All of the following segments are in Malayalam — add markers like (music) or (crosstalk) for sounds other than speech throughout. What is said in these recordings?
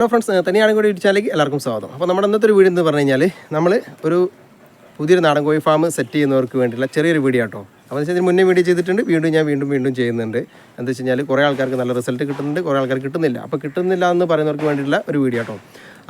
ഹലോ ഫ്രണ്ട്സ് തനിയാണ് കൂടി ഇടിച്ചാലേക്ക് എല്ലാവർക്കും സ്വാഗതം. അപ്പോൾ നമ്മുടെ ഇന്നത്തെ ഒരു വീട് എന്ന് പറഞ്ഞു കഴിഞ്ഞാൽ നമ്മൾ ഒരു പുതിയൊരു നാടൻ കോഴി ഫാം സെറ്റ് ചെയ്യുന്നവർക്ക് വേണ്ടിയുള്ള ചെറിയൊരു വീഡിയോ കേട്ടോ അപ്പോൾ വെച്ചാൽ മുന്നേ വീഡിയോ ചെയ്തിട്ടുണ്ട് വീണ്ടും ഞാൻ വീണ്ടും വീണ്ടും ചെയ്യുന്നുണ്ട്. എന്താ വെച്ച് കഴിഞ്ഞാൽ കുറേ ആൾക്കാർക്ക് നല്ല റിസൾട്ട് കിട്ടുന്നുണ്ട് കുറേ ആൾക്കാർക്ക് കിട്ടുന്നില്ല. അപ്പോൾ കിട്ടുന്നില്ല എന്ന് പറയുന്നവർക്ക് വേണ്ടിയിട്ടുള്ള ഒരു വീഡിയോ കേട്ടോ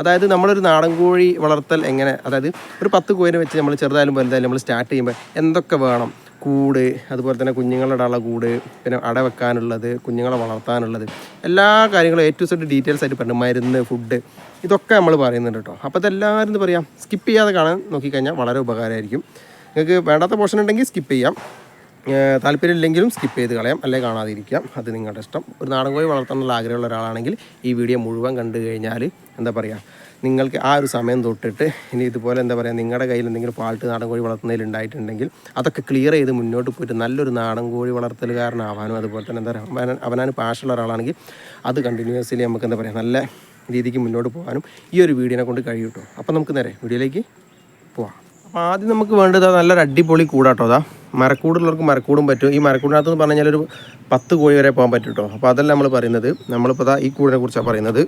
അതായത് നമ്മളൊരു നാടൻ കോഴി വളർത്തൽ എങ്ങനെ അതായത് ഒരു പത്ത് കോഴിനെ വെച്ച് നമ്മൾ ചെറുതായാലും വലുതായാലും നമ്മൾ സ്റ്റാർട്ട് ചെയ്യുമ്പോൾ എന്തൊക്കെ വേണം കൂട് അതുപോലെ തന്നെ കുഞ്ഞുങ്ങളുടെ അള കൂട് പിന്നെ അട വെക്കാനുള്ളത് കുഞ്ഞുങ്ങളെ വളർത്താനുള്ളത് എല്ലാ കാര്യങ്ങളും എ ടു സെഡ് ഡീറ്റെയിൽസ് ആയിട്ട് പറഞ്ഞു മരുന്ന് ഫുഡ് ഇതൊക്കെ നമ്മൾ പറയുന്നുണ്ട് കേട്ടോ. അപ്പോൾ ഇതെല്ലാവരും എന്താ സ്കിപ്പ് ചെയ്യാതെ കാണാൻ നോക്കിക്കഴിഞ്ഞാൽ വളരെ ഉപകാരമായിരിക്കും. നിങ്ങൾക്ക് വേണ്ടാത്ത പോർഷൻ ഉണ്ടെങ്കിൽ സ്കിപ്പ് ചെയ്യാം. താല്പര്യം താല്പര്യമില്ലെങ്കിലും സ്കിപ്പ് ചെയ്ത് കളയാം. അല്ലെങ്കിൽ കാണാതിരിക്കാം. അത് നിങ്ങളുടെ ഇഷ്ടം. ഒരു നാടൻ കോഴി വളർത്താനുള്ള ആഗ്രഹമുള്ള ഒരാളാണെങ്കിൽ ഈ വീഡിയോ മുഴുവൻ കണ്ടു കഴിഞ്ഞാൽ എന്താ പറയുക നിങ്ങൾക്ക് ആ ഒരു സമയം തൊട്ടിട്ട് ഇനി ഇതുപോലെ എന്താ പറയുക നിങ്ങളുടെ കയ്യിൽ എന്തെങ്കിലും പാൾട്ട് നാടൻ കോഴി വളർത്തുന്നതിൽ ഉണ്ടായിട്ടുണ്ടെങ്കിൽ അതൊക്കെ ക്ലിയർ ചെയ്ത് മുന്നോട്ട് പോയിട്ട് നല്ലൊരു നാടൻ കോഴി വളർത്തലുകാരനാവാനും അതുപോലെ തന്നെ എന്താ പറയുക അവനാൻ പാഷനുള്ള ഒരാളാണെങ്കിൽ അത് കണ്ടിന്യൂസ്ലി നമുക്ക് എന്താ പറയുക നല്ല രീതിക്ക് മുന്നോട്ട് പോകാനും ഈ ഒരു വീഡിയോനെ കൊണ്ട് കഴിയും കേട്ടോ അപ്പോൾ നമുക്ക് നേരെ വീഡിയോയിലേക്ക് പോവാം. അപ്പോൾ ആദ്യം നമുക്ക് വേണ്ടത് നല്ലൊരു അടിപൊളി കൂടാട്ടോ അതാ മരക്കൂടുള്ളവർക്ക് മരക്കൂടും പറ്റും. ഈ മരക്കൂടിനകത്ത് എന്ന് പറഞ്ഞു കഴിഞ്ഞാൽ ഒരു പത്ത് കോഴി വരെ പോകാൻ പറ്റും കേട്ടോ അപ്പോൾ അതല്ല നമ്മൾ പറയുന്നത്. നമ്മളിപ്പോൾ ഈ കൂടിനെ കുറിച്ചാണ് പറയുന്നത്.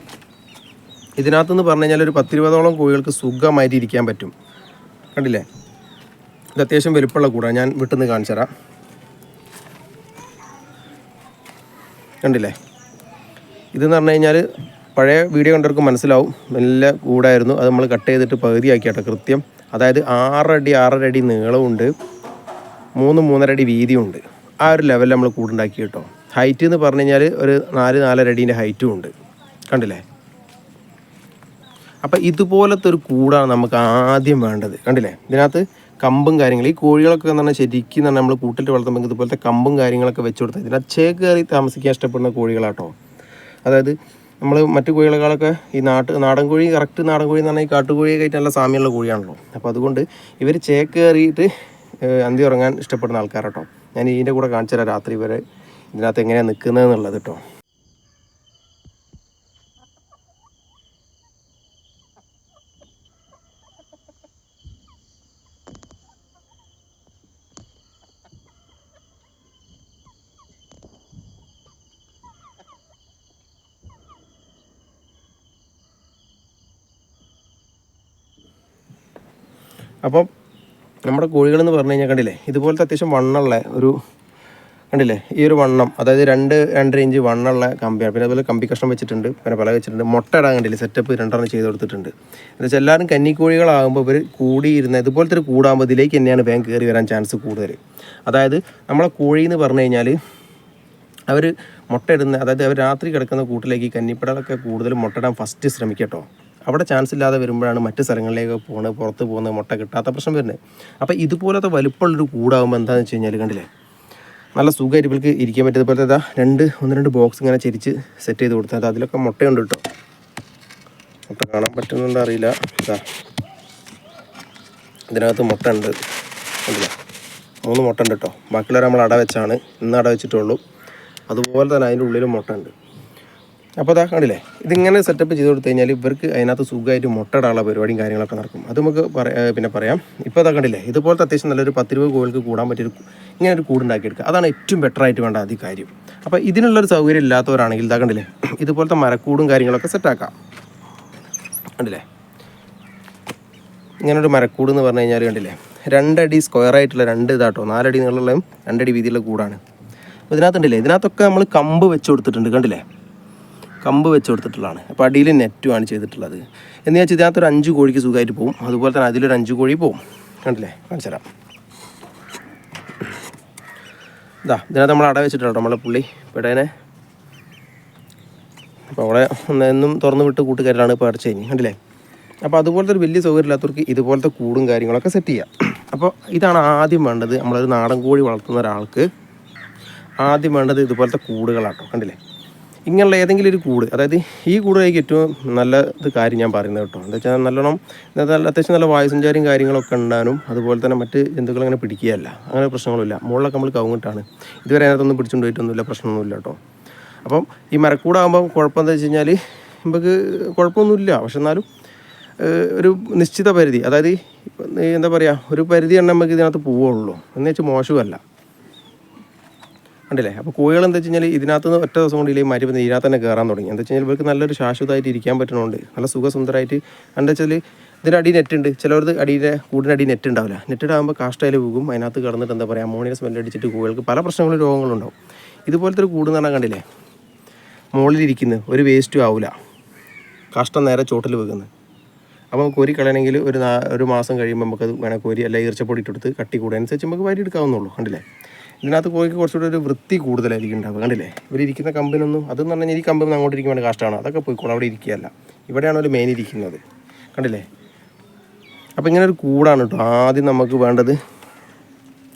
ഇതിനകത്തുനിന്ന് പറഞ്ഞു കഴിഞ്ഞാൽ ഒരു പത്തിരുപതോളം കോഴികൾക്ക് സുഖമായിട്ട് ഇരിക്കാൻ പറ്റും. കണ്ടില്ലേ? ഇത് അത്യാവശ്യം വലുപ്പമുള്ള കൂടാണ് ഞാൻ വിട്ടുനിന്ന് കാണിച്ചു തരാം. കണ്ടില്ലേ? ഇതെന്ന് പറഞ്ഞു കഴിഞ്ഞാൽ പഴയ വീഡിയോ കണ്ടവർക്ക് മനസ്സിലാവും. നല്ല കൂടായിരുന്നു. അത് നമ്മൾ കട്ട് ചെയ്തിട്ട് പകുതിയാക്കി കേട്ടോ കൃത്യം. അതായത് ആറടി ആറരടി നീളമുണ്ട് മൂന്ന് മൂന്നരടി വീതിയുണ്ട്. ആ ഒരു ലെവലിൽ നമ്മൾ കൂടുണ്ടാക്കി കേട്ടോ ഹൈറ്റ് എന്ന് പറഞ്ഞു കഴിഞ്ഞാൽ ഒരു നാല് നാലരടീന്റെ ഹൈറ്റും ഉണ്ട്. കണ്ടില്ലേ? അപ്പം ഇതുപോലത്തെ ഒരു കൂടാണ് നമുക്ക് ആദ്യം വേണ്ടത്. കണ്ടില്ലേ? ഇതിനകത്ത് കമ്പും കാര്യങ്ങളും. ഈ കോഴികളൊക്കെ എന്ന് പറഞ്ഞാൽ ശരിക്കും തന്നെ നമ്മൾ കൂട്ടിൽ വളർത്തുമ്പോൾ ഇതുപോലത്തെ കമ്പും കാര്യങ്ങളൊക്കെ വെച്ച് കൊടുത്താൽ ഇതിനകത്ത് ചേക്ക് കയറി താമസിക്കാൻ ഇഷ്ടപ്പെടുന്ന കോഴികളാട്ടോ. അതായത് നമ്മൾ മറ്റു കോഴികളൊക്കെ ഈ നാട്ട് നാടൻ കോഴി കറക്റ്റ് നാടൻ കോഴി എന്ന് പറഞ്ഞാൽ ഈ കാട്ടുകോഴിയൊക്കെ ആയിട്ട് നല്ല സാമ്യമുള്ള കോഴിയാണല്ലോ. അപ്പോൾ അതുകൊണ്ട് ഇവർ ചേക്ക് കയറിയിട്ട് അന്തി ഉറങ്ങാൻ ഇഷ്ടപ്പെടുന്ന ആൾക്കാരാട്ടോ. ഞാൻ ഇതിന്റെ കൂടെ കാണിച്ചു തരാം രാത്രി വരെ ഇതിനകത്ത് എങ്ങനെയാണ് നിൽക്കുന്നത് എന്നുള്ളത് കേട്ടോ. അപ്പം നമ്മുടെ കോഴികളെന്ന് പറഞ്ഞു കഴിഞ്ഞാൽ കണ്ടില്ലേ ഇതുപോലത്തെ അത്യാവശ്യം വണ്ണുള്ള ഒരു കണ്ടില്ലേ ഈ ഒരു വണ്ണം അതായത് രണ്ട് രണ്ടര ഇഞ്ച് വണ്ണുള്ള കമ്പിയാണ്. പിന്നെ അതുപോലെ കമ്പി കഷ്ണം വെച്ചിട്ടുണ്ട് പിന്നെ പല വെച്ചിട്ടുണ്ട് മുട്ട ഇടാൻ കണ്ടില്ലേ സെറ്റപ്പ് രണ്ടെണ്ണം ചെയ്ത് കൊടുത്തിട്ടുണ്ട്. എന്ന് വെച്ചാൽ എല്ലാവരും കന്നിക്കോഴികളാകുമ്പോൾ ഇവർ കൂടിയിരുന്ന ഇതുപോലത്തെ ഒരു കൂടാകുമ്പോൾ ഇതിലേക്ക് തന്നെയാണ് വേഗം കയറി വരാൻ ചാൻസ് കൂടുതൽ അതായത് നമ്മളെ കോഴി എന്ന് പറഞ്ഞു കഴിഞ്ഞാൽ അവർ മുട്ടയിടുന്ന അതായത് അവർ രാത്രി കിടക്കുന്ന കൂട്ടിലേക്ക് കന്നിപ്പടകളൊക്കെ കൂടുതലും മുട്ടയിടാൻ ഫസ്റ്റ് ശ്രമിക്കട്ടോ. അവിടെ ചാൻസ് ഇല്ലാതെ വരുമ്പോഴാണ് മറ്റ് സ്ഥലങ്ങളിലേക്ക് പോകുന്നത് പുറത്ത് പോകുന്നത് മുട്ട കിട്ടാത്ത പ്രശ്നം വരുന്നത്. അപ്പോൾ ഇതുപോലത്തെ വലുപ്പമുള്ളൊരു കൂടാകുമ്പോൾ എന്താണെന്ന് വെച്ച് കഴിഞ്ഞാൽ കണ്ടില്ലേ? നല്ല സുഖമായിട്ട് ഇവർക്ക് ഇരിക്കാൻ പറ്റിയത്. അതുപോലത്തെ ഇതാ രണ്ട് ഒന്ന് രണ്ട് ബോക്സ് ഇങ്ങനെ ചരിച്ച് സെറ്റ് ചെയ്ത് കൊടുത്താൽ അതിലൊക്കെ മുട്ടയുണ്ട് കേട്ടോ. മുട്ട കാണാൻ പറ്റുന്നുണ്ടോ അറിയില്ല. ഇതാ. ഇതിനകത്ത് മുട്ട ഉണ്ട് കണ്ടില്ലേ? മൂന്ന് മുട്ട ഉണ്ട് കേട്ടോ. ബാക്കിയുള്ളവർ നമ്മൾ അട വെച്ചാണ്. ഇന്ന് അട വെച്ചിട്ടുള്ളൂ. അതുപോലെ തന്നെ അതിന്റെ ഉള്ളിലും മുട്ട ഉണ്ട് അപ്പോൾ അതാ കണ്ടില്ലേ? ഇതിങ്ങനെ സെറ്റപ്പ് ചെയ്ത് കൊടുത്തു കഴിഞ്ഞാൽ ഇവർക്ക് അതിനകത്ത് സുഖമായിട്ട് മുട്ടടാനുള്ള പരിപാടിയും കാര്യങ്ങളൊക്കെ നടക്കും. അത് നമുക്ക് പിന്നെ പറയാം. ഇപ്പോൾ അതാ കണ്ടില്ലേ? ഇതുപോലത്തെ അത്യാവശ്യം നല്ലൊരു പത്ത് രൂപ കോഴിക്ക് കൂടാൻ പറ്റിയൊരു ഇങ്ങനെ ഒരു കൂടുണ്ടാക്കിയെടുക്കുക അതാണ് ഏറ്റവും ബെറ്റർ ആയിട്ട് വേണ്ട ആദ്യ കാര്യം. അപ്പോൾ ഇതിനുള്ളൊരു സൗകര്യം ഇല്ലാത്തവരാണെങ്കിൽ ഇതാ കണ്ടില്ലേ? (clears throat) ഇതുപോലത്തെ മരക്കൂടും കാര്യങ്ങളൊക്കെ സെറ്റാക്കാം കണ്ടില്ലേ? ഇങ്ങനൊരു മരക്കൂട് എന്ന് പറഞ്ഞു കഴിഞ്ഞാൽ കണ്ടില്ലേ? രണ്ടടി സ്ക്വയർ ആയിട്ടുള്ള രണ്ട് ഇതാട്ടോ. നാലടി നീളമുള്ളതും രണ്ടടി വീതിയുള്ള കൂടാണ്. അപ്പോൾ ഇതിനകത്തുണ്ടല്ലേ ഇതിനകത്തൊക്കെ നമ്മൾ കമ്പ് വെച്ച് കൊടുത്തിട്ടുണ്ട്. കണ്ടില്ലേ? കമ്പ് വെച്ച് കൊടുത്തിട്ടുള്ളതാണ്. അപ്പോൾ അടിയിൽ നെറ്റുമാണ് ചെയ്തിട്ടുള്ളത്. എന്ന് വെച്ചാൽ ഇതിനകത്ത് ഒരു അഞ്ച് കോഴിക്ക് സുഖമായിട്ട് പോകും അതുപോലെ തന്നെ അതിലൊരു അഞ്ച് കോഴി പോകും കണ്ടില്ലേ? കാണിച്ചു ഇതാ ഇതിനകത്ത് നമ്മൾ അട വെച്ചിട്ടുണ്ടോ നമ്മളെ പുള്ളി പെടേനെ. അപ്പോൾ അവിടെ എന്നും തുറന്നു വിട്ട് കൂട്ടുകാരിലാണ് ഇപ്പോൾ അടച്ചു കഴിഞ്ഞ്. കണ്ടില്ലേ? അപ്പോൾ അതുപോലത്തെ ഒരു വലിയ സൗകര്യം ഇല്ലാത്തവർക്ക് ഇതുപോലത്തെ കൂടും കാര്യങ്ങളൊക്കെ സെറ്റ് ചെയ്യാം. അപ്പോൾ ഇതാണ് ആദ്യം വേണ്ടത് നമ്മളൊരു നാടൻ കോഴി വളർത്തുന്ന ഒരാൾക്ക്. ആദ്യം വേണ്ടത് ഇതുപോലത്തെ കൂടുകളാട്ടോ. കണ്ടില്ലേ? ഇങ്ങനെയുള്ള ഏതെങ്കിലും ഒരു കൂട് അതായത് ഈ കൂടായിരിക്കും ഏറ്റവും നല്ല ഇത് കാര്യം ഞാൻ പറയുന്നത് കേട്ടോ. എന്താ വെച്ചാൽ നല്ലോണം നല്ല അത്യാവശ്യം നല്ല വായുസഞ്ചാരിയും കാര്യങ്ങളൊക്കെ ഉണ്ടാനും അതുപോലെ തന്നെ മറ്റ് ജന്തുക്കൾ അങ്ങനെ പിടിക്കുകയല്ല. അങ്ങനെ പ്രശ്നങ്ങളില്ല മുകളിലൊക്കെ നമ്മൾ കവുങ്ങിട്ടാണ്. ഇതുവരെ അതിനകത്തൊന്നും പിടിച്ചുകൊണ്ട് പോയിട്ടൊന്നുമില്ല പ്രശ്നമൊന്നുമില്ല കേട്ടോ. അപ്പം ഈ മരക്കൂടാകുമ്പോൾ കുഴപ്പമെന്താ വെച്ച് കഴിഞ്ഞാൽ നമുക്ക് കുഴപ്പമൊന്നുമില്ല. പക്ഷെ എന്നാലും ഒരു നിശ്ചിത പരിധി അതായത് എന്താ പറയുക ഒരു പരിധി എണ്ണം നമുക്ക് ഇതിനകത്ത് പോവുള്ളൂ എന്ന് വെച്ചാൽ മോശമല്ല. കണ്ടില്ലേ അപ്പോൾ കോഴികൾ എന്താ വെച്ച് കഴിഞ്ഞാൽ ഇതിനകത്ത് നിന്ന് ഒറ്റ ദിവസം കൊണ്ട് ഇല്ലേ മാറ്റി വന്ന് ഇതിനകത്ത് തന്നെ കയറാൻ തുടങ്ങി. എന്താ വെച്ച് കഴിഞ്ഞാൽ ഇവർക്ക് നല്ലൊരു ശാശ്വതമായിട്ട് ഇരിക്കാൻ പറ്റുന്നുണ്ട് നല്ല സുഖസുന്ദരമായിട്ട് എന്താ വെച്ചാൽ ഇതിന്റെ അടി നെറ്റ് ഉണ്ട് ചിലവർക്ക് അടിയുടെ കൂടിന്റെ അടി നെറ്റ് ഉണ്ടാവില്ല. നെറ്റിടാകുമ്പോൾ കാഷ്ടയിൽ പോകും അതിനകത്ത് കിടന്നിട്ട് എന്താ പറയുക അമോണിയ സ്മെല്ല് അടിച്ചിട്ട് കോഴികൾക്ക് പല പ്രശ്നങ്ങളും രോഗങ്ങളും ഉണ്ടാവും. ഇതുപോലത്തെ ഒരു കൂട് എന്ന് പറഞ്ഞാൽ കണ്ടില്ലേ? മുകളിലിരിക്കുന്നത് ഒരു വേസ്റ്റും ആവില്ല കാഷ്ടം നേരെ ചോട്ടിൽ വെക്കുന്നത് അപ്പോൾ കോരി കളയണമെങ്കിൽ ഒരു ഒരു മാസം കഴിയുമ്പോൾ നമുക്കത് വേണേൽ കോരി അല്ലെങ്കിൽ ഈർച്ചപ്പൊടി ഇട്ടെടുത്ത് കട്ടി കൂടുക. അനുസരിച്ച് നമുക്ക് വാരി എടുക്കാവുന്നുള്ളൂ കണ്ടില്ലേ? ഇതിനകത്ത് കോഴിക്ക് കുറച്ചുകൂടി ഒരു വൃത്തി കൂടുതലായിരിക്കും ഉണ്ടാവുക. കണ്ടില്ലേ? ഇവരിയ്ക്കുന്ന കമ്പിനൊന്നും അതെന്ന് പറഞ്ഞാൽ ഈ കമ്പിൽ അങ്ങോട്ട് ഇരിക്കാൻ വേണ്ടി കാഷ്ടമാണ് അതൊക്കെ പോയിക്കോളും. അവിടെ ഇരിക്കുകയല്ല. ഇവിടെയാണ് ഒരു മെയിൻ ഇരിക്കുന്നത്. കണ്ടില്ലേ? അപ്പോൾ ഇങ്ങനെ ഒരു കൂടാണ് കേട്ടോ ആദ്യം നമുക്ക് വേണ്ടത്.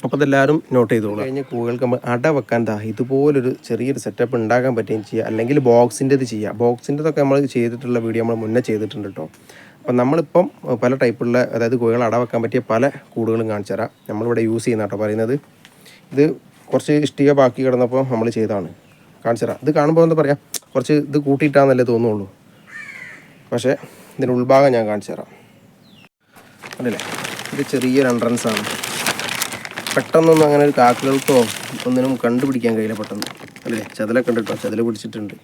അപ്പോൾ അതെല്ലാവരും നോട്ട് ചെയ്തോളൂ. കഴിഞ്ഞ കൂകൾക്ക് നമ്മൾ അട വെക്കാൻ താ ഇതുപോലൊരു ചെറിയൊരു സെറ്റപ്പ് ഉണ്ടാക്കാൻ പറ്റുകയും ചെയ്യുക അല്ലെങ്കിൽ ബോക്സിന്റെത് ചെയ്യുക ബോക്സിന്റെതൊക്കെ നമ്മൾ ചെയ്തിട്ടുള്ള വീഡിയോ നമ്മൾ മുന്നേ ചെയ്തിട്ടുണ്ട് കേട്ടോ. അപ്പം നമ്മളിപ്പം പല ടൈപ്പുള്ള അതായത് കോഴികൾ അട വെക്കാൻ പറ്റിയ പല കൂടുകളും കാണിച്ചു തരാം നമ്മളിവിടെ യൂസ് ചെയ്യുന്ന കേട്ടോ പറയുന്നത്. ഇത് കുറച്ച് ഇഷ്ടിക ബാക്കി കിടന്നപ്പോൾ നമ്മൾ ചെയ്തതാണ്. കാണിച്ചു തരാം ഇത് കാണുമ്പോൾ എന്താ പറയുക കുറച്ച് ഇത് കൂട്ടിയിട്ടാന്നല്ലേ തോന്നുള്ളൂ. പക്ഷേ ഇതിന്റെ ഉൾഭാഗം ഞാൻ കാണിച്ചു തരാം കണ്ടില്ലേ? ഇത് ചെറിയൊരു എൻട്രൻസ് ആണ്. പെട്ടെന്നൊന്നും അങ്ങനെ ഒരു കാക്കകൾക്കോ ഒന്നിനും കണ്ടുപിടിക്കാൻ കഴിയില്ല പെട്ടെന്ന്. അല്ലേ ചതിലൊക്കെ ഉണ്ട് കേട്ടോ. ചതിൽ പിടിച്ചിട്ടുണ്ട്.